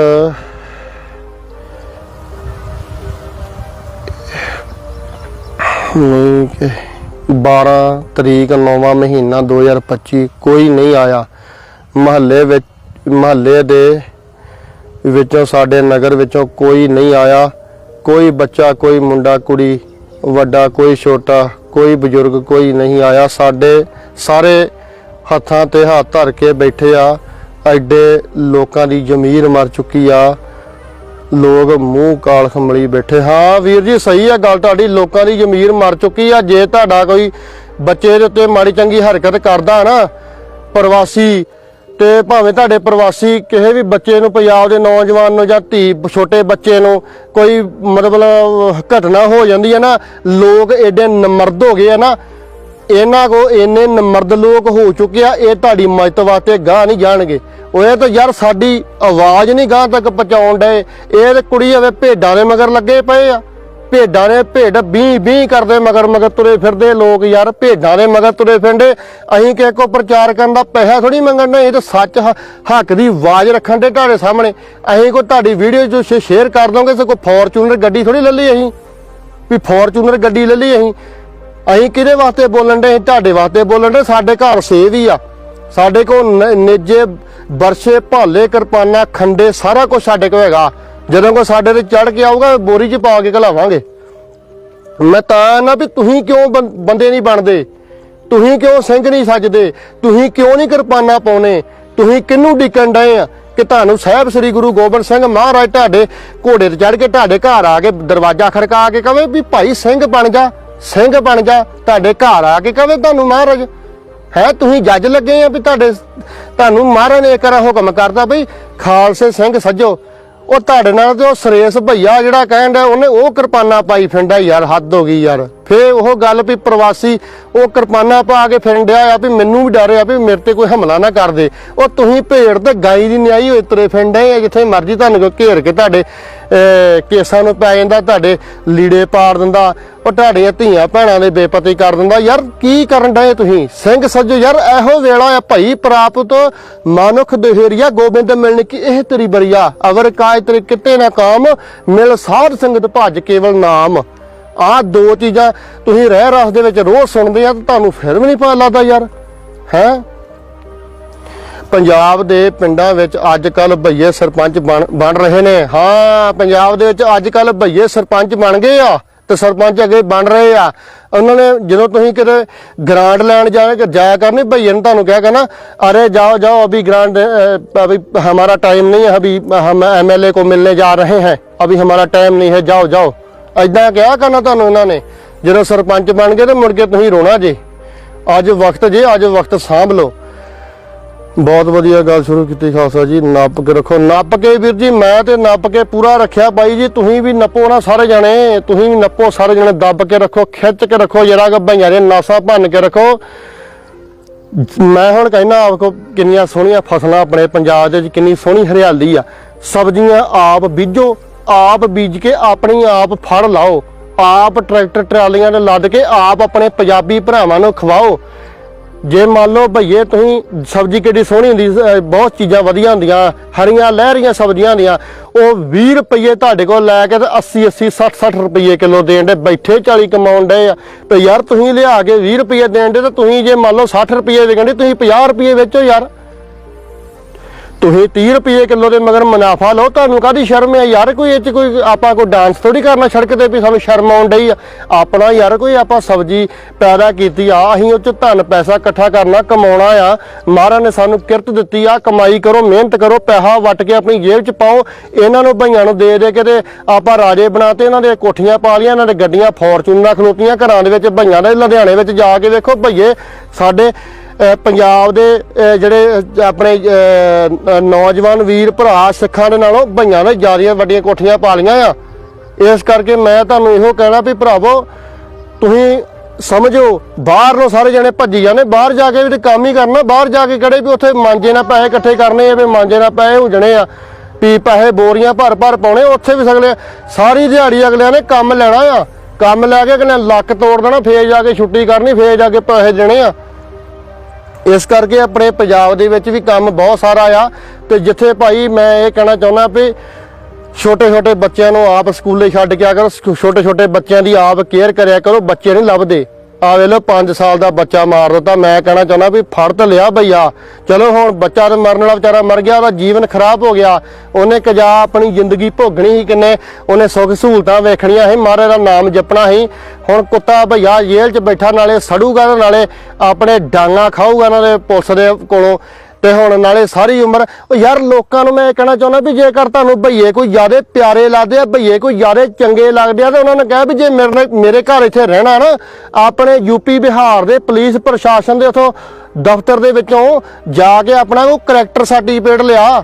ਨਹੀਂ ਕਿ 12 ਤਰੀਕ 9ਵਾਂ ਮਹੀਨਾ 2025 ਕੋਈ ਨਹੀਂ ਆਇਆ। ਮਹੱਲੇ ਵਿੱਚ, ਮਹੱਲੇ ਦੇ ਵਿੱਚੋਂ ਸਾਡੇ ਨਗਰ ਵਿੱਚੋਂ ਕੋਈ ਨਹੀਂ ਆਇਆ। ਕੋਈ ਬੱਚਾ, ਕੋਈ ਮੁੰਡਾ, ਕੁੜੀ, ਵੱਡਾ, ਕੋਈ ਛੋਟਾ, ਕੋਈ ਬਜ਼ੁਰਗ ਕੋਈ ਨਹੀਂ ਆਇਆ। ਸਾਡੇ ਸਾਰੇ ਹੱਥਾਂ ਤੇ ਹੱਥ ਧਰ ਕੇ ਬੈਠੇ ਆ। ਐਡੇ ਲੋਕਾਂ ਦੀ ਜ਼ਮੀਰ ਮਰ ਚੁੱਕੀ ਆ। ਲੋਕ ਮੂੰਹ ਕਾਲ ਖੰਮਲੀ ਬੈਠੇ। ਹਾਂ, ਵੀਰ ਜੀ, ਸਹੀ ਆ ਗੱਲ ਤੁਹਾਡੀ, ਲੋਕਾਂ ਦੀ ਜ਼ਮੀਰ ਮਰ ਚੁੱਕੀ ਆ। ਜੇ ਤੁਹਾਡਾ ਕੋਈ ਬੱਚੇ ਦੇ ਉੱਤੇ ਮਾੜੀ ਚੰਗੀ ਹਰਕਤ ਕਰਦਾ ਨਾ, ਪ੍ਰਵਾਸੀ, ਤੇ ਭਾਵੇਂ ਤੁਹਾਡੇ ਪ੍ਰਵਾਸੀ ਕਿਸੇ ਵੀ ਬੱਚੇ ਨੂੰ, ਪੰਜਾਬ ਦੇ ਨੌਜਵਾਨ ਨੂੰ ਜਾਂ ਧੀ, ਛੋਟੇ ਬੱਚੇ ਨੂੰ ਕੋਈ ਮਤਲਬ ਘਟਨਾ ਹੋ ਜਾਂਦੀ ਹੈ ਨਾ, ਲੋਕ ਐਡੇ ਨਮਰਦ ਹੋ ਗਏ ਆ ਨਾ ਇਹਨਾਂ ਕੋ ਇੰਨੇ ਨਮਰਦ ਲੋਕ ਹੋ ਚੁੱਕੇ ਆ, ਇਹ ਤੁਹਾਡੀ ਮਦਦ ਵਾਸਤੇ ਗਾਹ ਨਹੀਂ ਜਾਣਗੇ। ਉਹ ਇਹ ਤਾਂ ਯਾਰ ਸਾਡੀ ਆਵਾਜ਼ ਨਹੀਂ ਗਾਹ ਤੱਕ ਪਹੁੰਚਾਉਣ ਡਏ। ਇਹ ਤੇ ਕੁੜੀ ਹਵੇ ਭੇਡਾਂ ਦੇ ਮਗਰ ਲੱਗੇ ਪਏ ਆ। ਭੇਡਾਂ ਦੇ ਭੇਡ ਬੀ ਬੀ ਕਰਦੇ ਮਗਰ ਮਗਰ ਤੁਰੇ ਫਿਰਦੇ ਲੋਕ ਯਾਰ, ਭੇਡਾਂ ਦੇ ਮਗਰ ਤੁਰੇ ਫਿਰਦੇ। ਅਸੀਂ ਕਿਸੇ ਕੋ ਪ੍ਰਚਾਰ ਕਰਨ ਦਾ ਪੈਸਾ ਥੋੜੀ ਮੰਗਣਾ ਇਹ ਤਾਂ ਸੱਚ ਹੱਕ ਦੀ ਆਵਾਜ਼ ਰੱਖਣ ਦੇ ਤੁਹਾਡੇ ਸਾਹਮਣੇ। ਅਸੀਂ ਕੋ ਤੁਹਾਡੀ ਵੀਡੀਓ ਚ ਸ਼ੇਅਰ ਕਰ ਦੋਗੇ ਸੋ ਕੋ ਫੋਰਚੂਨਰ ਗੱਡੀ ਥੋੜੀ ਲੈ ਲਈ ਅਸੀਂ। ਵੀ ਫੋਰਚੂਨਰ ਗੱਡੀ ਲੈ ਲਈ ਅਸੀਂ। ਅਸੀਂ ਕਿਹਦੇ ਵਾਸਤੇ ਬੋਲਣ ਦੇ ਤੁਹਾਡੇ ਵਾਸਤੇ ਬੋਲਣ ਦੇ ਸਾਡੇ ਘਰ ਸੇਵ ਹੀ ਆ। ਸਾਡੇ ਕੋਲ ਨ- ਨੇਜੇ ਵਰਸ਼ੇ ਭਾਲੇ, ਕਿਰਪਾਨਾ, ਖੰਡੇ ਸਾਰਾ ਕੁਝ ਸਾਡੇ ਕੋਲ ਹੈਗਾ। ਜਦੋਂ ਕੋ ਸਾਡੇ ਤੇ ਚੜ ਕੇ ਆਊਗਾ, ਬੋਰੀ 'ਚ ਪਾ ਕੇ ਘਲਾਵਾਂਗੇ। ਮੈਂ ਤਾਂ ਨਾ ਵੀ ਤੁਸੀਂ ਕਿਉਂ ਬੰ- ਬੰਦੇ ਨਹੀਂ ਬਣਦੇ? ਤੁਸੀਂ ਕਿਉਂ ਸਿੰਘ ਨਹੀਂ ਸੱਜਦੇ? ਤੁਸੀਂ ਕਿਉਂ ਨਹੀਂ ਕਿਰਪਾਨਾ ਪਾਉਨੇ? ਤੁਸੀਂ ਕਿਹਨੂੰ ਡਿੱਕਣ ਡਏ ਆ? ਕਿ ਤੁਹਾਨੂੰ ਸਾਹਿਬ ਸ੍ਰੀ ਗੁਰੂ ਗੋਬਿੰਦ ਸਿੰਘ ਮਹਾਰਾਜ ਤੁਹਾਡੇ ਘੋੜੇ ਤੇ ਚੜ ਕੇ ਤੁਹਾਡੇ ਘਰ ਆ ਕੇ ਦਰਵਾਜ਼ਾ ਖੜਕਾ ਕੇ ਕਵੇ ਵੀ ਭਾਈ ਸਿੰਘ ਬਣ ਜਾ। ਸਿੰਘ ਬਣ ਜਾ, ਤੁਹਾਡੇ ਘਰ ਆ ਕੇ ਕਵੇ ਤੁਹਾਨੂੰ ਮਹਾਰਾਜ, ਹੈ, ਤੁਸੀਂ ਜੱਜ ਲੱਗੇ ਆ ਵੀ ਤੁਹਾਡੇ ਤੁਹਾਨੂੰ ਮਹਾਰਾਜ ਨੇ ਇੱਕ ਵਾਰ ਹੁਕਮ ਕਰਦਾ ਬਈ ਖਾਲਸੇ ਸਿੰਘ ਸੱਜੋ, ਉਹ ਤੁਹਾਡੇ ਨਾਲ ਤੇ ਉਹ ਸਰੇਸ ਭਈਆ ਜਿਹੜਾ ਕਹਿਣ ਡਿਆ, ਉਹਨੇ ਉਹ ਕਿਰਪਾਨਾ ਪਾਈ ਫਿੰਡਾ ਯਾਰ, ਹੱਦ ਹੋ ਗਈ ਯਾਰ। ਫੇ ਉਹ ਗੱਲ ਵੀ ਪ੍ਰਵਾਸੀ, ਉਹ ਕਿਰਪਾਨਾ ਪਾ ਕੇ ਫਿਰਨ ਡਿਆ ਆ ਵੀ ਮੈਨੂੰ ਵੀ ਡਰ ਆ ਵੀ ਮੇਰੇ ਤੇ ਕੋਈ ਹਮਲਾ ਨਾ ਕਰ ਦੇ। ਉਹ ਤੁਸੀਂ ਭੇੜ ਤੇ ਗਾਈ ਦੀ ਨਿਆਈ ਹੋਏ ਤੁਰੇ ਫਿਰਦੇ ਆ, ਜਿੱਥੇ ਮਰਜ਼ੀ ਤੁਹਾਨੂੰ ਕੋਈ ਘੇਰ ਕੇ ਤੁਹਾਡੇ ਕੇਸਾਂ ਨੂੰ ਪੈ ਜਾਂਦਾ, ਤੁਹਾਡੇ ਲੀੜੇ ਪਾੜ ਦਿੰਦਾ, ਉਹ ਤੁਹਾਡੀਆਂ ਧੀਆਂ ਭੈਣਾਂ ਦੇ ਬੇਪਤੀ ਕਰ ਦਿੰਦਾ। ਯਾਰ ਕੀ ਕਰਨ ਡਏ ਤੁਸੀਂ? ਸਿੰਘ ਸੱਜੋ, ਯਾਰ ਇਹੋ ਵੇਲਾ ਆ ਭਾਈ ਪ੍ਰਾਪਤ ਮਾਨੁਖ ਦੇਹਰੀਆ ਗੋਬਿੰਦ ਮਿਲਣ ਕੀ ਇਹ ਤੇਰੀ ਬਰੀਆ? ਅਵਰ ਕਾਜ ਤੇਰੇ ਕਿਤੇ ਨਾ ਕਾਮ, ਮਿਲ ਸਾਧ ਸੰਗਤ ਭਜ ਕੇਵਲ ਨਾਮ। ਆਹ ਦੋ ਚੀਜ਼ਾਂ ਤੁਸੀਂ ਰਹਿ ਰਸ ਦੇ ਵਿੱਚ ਰੋਜ਼ ਸੁਣਦੇ ਆ ਤਾਂ ਤੁਹਾਨੂੰ ਫਿਰ ਵੀ ਨਹੀਂ ਪਤਾ ਲੱਗਦਾ ਯਾਰ ਹੈ ਪੰਜਾਬ ਦੇ ਪਿੰਡਾਂ ਵਿੱਚ ਅੱਜ ਕੱਲ ਭਈਏ ਸਰਪੰਚ ਬਣ ਬਣ ਰਹੇ ਨੇ ਹਾਂ ਪੰਜਾਬ ਦੇ ਵਿੱਚ ਅੱਜ ਕੱਲ ਭਈਏ ਸਰਪੰਚ ਬਣ ਗਏ ਆ ਤੇ ਸਰਪੰਚ ਅੱਗੇ ਬਣ ਰਹੇ ਆ ਉਹਨਾਂ ਨੇ ਜਦੋਂ ਤੁਸੀਂ ਕਿਤੇ ਗ੍ਰਾਂਟ ਲੈਣ ਜਾਵੇ ਜਾਇਆ ਕਰਨੀ ਭਈਏ ਨੇ ਤੁਹਾਨੂੰ ਕਿਹਾ ਕਰਨਾ ਅਰੇ ਜਾਓ ਜਾਓ ਅਭੀ ग्रांट अभी हमारा टाइम नहीं है अभी हम एमएलए को मिलने जा रहे हैं अभी हमारा टाइम नहीं है जाओ जाओ ਐਦਾਂ ਕਿਹਾ ਕਰਨਾ ਤੁਹਾਨੂੰ ਇਹਨਾਂ ਨੇ, ਜਦੋਂ ਸਰਪੰਚ ਬਣ ਗਏ ਤੇ ਮੁੜ ਕੇ ਤੁਸੀਂ ਰੋਣਾ ਜੇ। ਅੱਜ ਵਕਤ ਜੇ, ਅੱਜ ਵਕਤ ਸਾਂਭ ਲਓ। ਬਹੁਤ ਵਧੀਆ ਗੱਲ ਸ਼ੁਰੂ ਕੀਤੀ ਖਾਲਸਾ ਜੀ, ਨੱਪ ਕੇ ਰੱਖੋ। ਨੱਪ ਕੇ ਵੀਰ ਜੀ, ਮੈਂ ਤੇ ਨੱਪ ਕੇ ਪੂਰਾ ਰੱਖਿਆ ਬਾਈ ਜੀ, ਤੁਸੀਂ ਵੀ ਨੱਪੋ ਨਾ ਸਾਰੇ ਜਣੇ, ਤੁਸੀਂ ਵੀ ਨੱਪੋ ਸਾਰੇ ਜਣੇ, ਦੱਬ ਕੇ ਰੱਖੋ, ਖਿੱਚ ਕੇ ਰੱਖੋ, ਜਰਾ ਕਿ ਭਈਆਂ ਦੇ ਨਾਸਾ ਭੰਨ ਕੇ ਰੱਖੋ। ਮੈਂ ਹੁਣ ਕਹਿੰਦਾ ਆਪਕੋ ਕਿੰਨੀਆਂ ਸੋਹਣੀਆਂ ਫਸਲਾਂ ਆਪਣੇ ਪੰਜਾਬ ਦੇ ਵਿੱਚ, ਕਿੰਨੀ ਸੋਹਣੀ ਹਰਿਆਲੀ ਆ। ਸਬਜ਼ੀਆਂ ਆਪ ਬੀਜੋ ਆਪ ਬੀਜ ਕੇ ਆਪਣੀ ਆਪ ਫੜ ਲਾਓ। ਆਪ ਟਰੈਕਟਰ ਟਰਾਲੀਆਂ ਦੇ ਲੱਦ ਕੇ ਆਪ ਆਪਣੇ ਪੰਜਾਬੀ ਭਰਾਵਾਂ ਨੂੰ ਖਵਾਓ। ਜੇ ਮੰਨ ਲਓ ਭਈਏ ਤੁਸੀਂ ਸਬਜ਼ੀ ਕਿੱਡੀ ਸੋਹਣੀ ਹੁੰਦੀ ਬਹੁਤ ਚੀਜ਼ਾਂ ਵਧੀਆ ਹੁੰਦੀਆਂ, ਹਰੀਆਂ ਲਹਿਰੀਆਂ ਸਬਜ਼ੀਆਂ ਹੁੰਦੀਆਂ, ਉਹ 20 ਰੁਪਏ ਤੁਹਾਡੇ ਕੋਲ ਲੈ ਕੇ ਤੇ 80 80 60 60 ਰੁਪਏ ਕਿਲੋ ਦੇਣ ਦੇ, ਬੈਠੇ 40 ਕਮਾਉਣ ਦੇ ਆ। ਤੇ ਯਾਰ ਤੁਸੀਂ ਲਿਆ ਕੇ 20 ਰੁਪਏ ਦੇਣ ਦੇ ਤੇ ਤੁਸੀਂ ਜੇ ਮੰਨ ਲਓ 60 ਰੁਪਏ ਵਿਕਣ ਦੇ ਤੁਸੀਂ 50 ਰੁਪਏ ਵੇਚੋ ਯਾਰ। ਤੁਸੀਂ 30 ਰੁਪਏ ਕਿਲੋ ਦੇ ਮਗਰ ਮੁਨਾਫਾ ਲਓ, ਤੁਹਾਨੂੰ ਕਾਦੀ ਸ਼ਰਮ ਹੈ? ਯਾਰ ਕੋਈ ਇਹ ਚ ਕੋਈ ਆਪਾਂ ਕੋਈ ਡਾਂਸ ਥੋੜੀ ਕਰਨਾ ਸੜਕ ਤੇ ਵੀ ਸਾਨੂੰ ਸ਼ਰਮ ਆਉਣ ਡਈ ਆ। ਆਪਣਾ ਯਾਰ ਕੋਈ ਆਪਾਂ ਸਬਜ਼ੀ ਪੈਦਾ ਕੀਤੀ ਆ, ਅਸੀਂ ਉਹ ਚ ਧਨ ਪੈਸਾ ਇਕੱਠਾ ਕਰਨਾ, ਕਮਾਉਣਾ ਆ। ਮਹਾਰਾਜ ਨੇ ਸਾਨੂੰ ਕਿਰਤ ਦਿੱਤੀ ਆ, ਕਮਾਈ ਕਰੋ, ਮਿਹਨਤ ਕਰੋ, ਪੈਸਾ ਵਟ ਕੇ ਆਪਣੀ ਜੇਬ ਚ ਪਾਓ। ਇਹਨਾਂ ਨੂੰ ਭਈਆਂ ਨੂੰ ਦੇ ਦੇ ਕੇ ਤੇ ਆਪਾਂ ਰਾਜੇ ਬਣਾਤੇ ਇਹਨਾਂ ਦੇ ਕੋਠੀਆਂ ਪਾ ਲਈਆਂ ਇਹਨਾਂ ਦੇ ਗੱਡੀਆਂ ਫੋਰਚੂਨਰਾਂ ਖਲੋਤੀਆਂ, ਘਰਾਂ ਦੇ ਵਿੱਚ ਭਈਆਂ ਦੇ ਲੁਧਿਆਣੇ ਵਿੱਚ ਜਾ ਕੇ ਵੇਖੋ ਭਈਏ, ਸਾਡੇ ਪੰਜਾਬ ਦੇ ਜਿਹੜੇ ਆਪਣੇ ਨੌਜਵਾਨ ਵੀਰ, ਭਰਾ ਸਿੱਖਾਂ ਦੇ ਨਾਲੋਂ ਭਈਆਂ ਨੇ ਜ਼ਿਆਦੀਆਂ ਵੱਡੀਆਂ ਕੋਠੀਆਂ ਪਾ ਲੀਆਂ ਆ। ਇਸ ਕਰਕੇ ਮੈਂ ਤੁਹਾਨੂੰ ਇਹੋ ਕਹਿਣਾ ਵੀ ਭਰਾਵੋ, ਤੁਸੀਂ ਸਮਝੋ, ਬਾਹਰ ਨੂੰ ਸਾਰੇ ਜਣੇ ਭੱਜੀ ਜਾਂਦੇ, ਬਾਹਰ ਜਾ ਕੇ ਵੀ ਤੇ ਕੰਮ ਹੀ ਕਰਨਾ, ਬਾਹਰ ਜਾ ਕੇ ਕਿਹੜੇ ਵੀ ਉੱਥੇ ਮਾਂਜੇ ਨਾਲ ਪੈਸੇ ਇਕੱਠੇ ਕਰਨੇ ਆ, ਵੀ ਮਾਂਜੇ ਨਾਲ ਪੈਸੇ ਹੁਜਣੇ ਆ, ਵੀ ਪੈਸੇ ਬੋਰੀਆਂ ਭਰ ਭਰ ਪਾਉਣੇ, ਉੱਥੇ ਵੀ ਸਗਲੇ ਸਾਰੀ ਦਿਹਾੜੀ ਅਗਲਿਆਂ ਨੇ ਕੰਮ ਲੈਣਾ ਆ। ਕੰਮ ਲੈ ਕੇ ਕਿਨੇ ਲੱਕ ਤੋੜ ਦੇਣਾ, ਫੇਰ ਜਾ ਕੇ ਛੁੱਟੀ ਕਰਨੀ, ਫੇਰ ਜਾ ਕੇ ਪੈਸੇ ਦੇਣੇ ਆ। ਇਸ ਕਰਕੇ ਆਪਣੇ ਪੰਜਾਬ ਦੇ ਵਿੱਚ ਵੀ ਕੰਮ ਬਹੁਤ ਸਾਰਾ ਆ ਤੇ ਜਿੱਥੇ ਭਾਈ ਮੈਂ ਇਹ ਕਹਿਣਾ ਚਾਹੁੰਦਾ ਵੀ ਛੋਟੇ ਛੋਟੇ ਬੱਚਿਆਂ ਨੂੰ ਆਪ ਸਕੂਲੇ ਛੱਡ ਕੇ ਆ ਕਰੋ ਛੋਟੇ ਛੋਟੇ ਬੱਚਿਆਂ ਦੀ ਆਪ ਕੇਅਰ ਕਰਿਆ ਕਰੋ, ਬੱਚੇ ਨਹੀਂ ਲੱਭਦੇ। ਆ ਵੇ ਲੋ 5 ਸਾਲ ਦਾ ਬੱਚਾ ਮਾਰ ਦਿੱਤਾ। ਮੈਂ ਕਹਿਣਾ ਚਾਹੁੰਦਾ ਵੀ ਫੜ ਤਾਂ ਲਿਆ ਭਈਆ। ਚਲੋ ਹੁਣ ਬੱਚਾ ਤੇ ਮਰਨ ਵਾਲਾ ਵਿਚਾਰਾ ਮਰ ਗਿਆ, ਉਹਦਾ ਜੀਵਨ ਖਰਾਬ ਹੋ ਗਿਆ। ਉਹਨੇ ਕਜਾ ਆਪਣੀ ਜ਼ਿੰਦਗੀ ਭੋਗਣੀ ਸੀ ਕਿੰਨੇ? ਉਹਨੇ ਸੁੱਖ ਸਹੂਲਤਾਂ ਵੇਖਣੀਆਂ ਸੀ ਮਹਾਰਾਜ ਦਾ ਨਾਮ ਜਪਣਾ ਸੀ। ਹੁਣ ਕੁੱਤਾ ਭਈਆ ਜੇਲ੍ਹ 'ਚ ਬੈਠਾ, ਨਾਲੇ ਸੜੂਗਾ ਨਾਲੇ ਆਪਣੇ ਡਾਂਗਾ ਖਾਊਗਾ ਨਾਲੇ ਪੁਲਿਸ ਦੇ ਕੋਲੋਂ। ਤੇ ਹੁਣ ਨਾਲੇ ਸਾਰੀ ਉਮਰ, ਉਹ ਯਾਰ ਲੋਕਾਂ ਨੂੰ ਮੈਂ ਇਹ ਕਹਿਣਾ ਚਾਹੁੰਦਾ ਵੀ ਜੇਕਰ ਤੁਹਾਨੂੰ ਭਈਏ ਕੋਈ ਜ਼ਿਆਦੇ ਪਿਆਰੇ ਲੱਗਦੇ ਆ ਭਈਏ ਕੋਈ ਜ਼ਿਆਦੇ ਚੰਗੇ ਲੱਗਦੇ ਆ, ਤੇ ਉਹਨਾਂ ਨੇ ਕਿਹਾ ਵੀ ਜੇ ਮੇਰੇ ਮੇਰੇ ਘਰ ਇੱਥੇ ਰਹਿਣਾ ਨਾ, ਆਪਣੇ ਯੂਪੀ ਬਿਹਾਰ ਦੇ ਪੁਲਿਸ ਪ੍ਰਸ਼ਾਸਨ ਦੇ ਉਥੋਂ ਦਫ਼ਤਰ ਦੇ ਵਿੱਚੋਂ ਜਾ ਕੇ ਆਪਣਾ ਉਹ ਕਰੈਕਟਰ ਸਰਟੀਫਿਕੇਟ ਲਿਆ,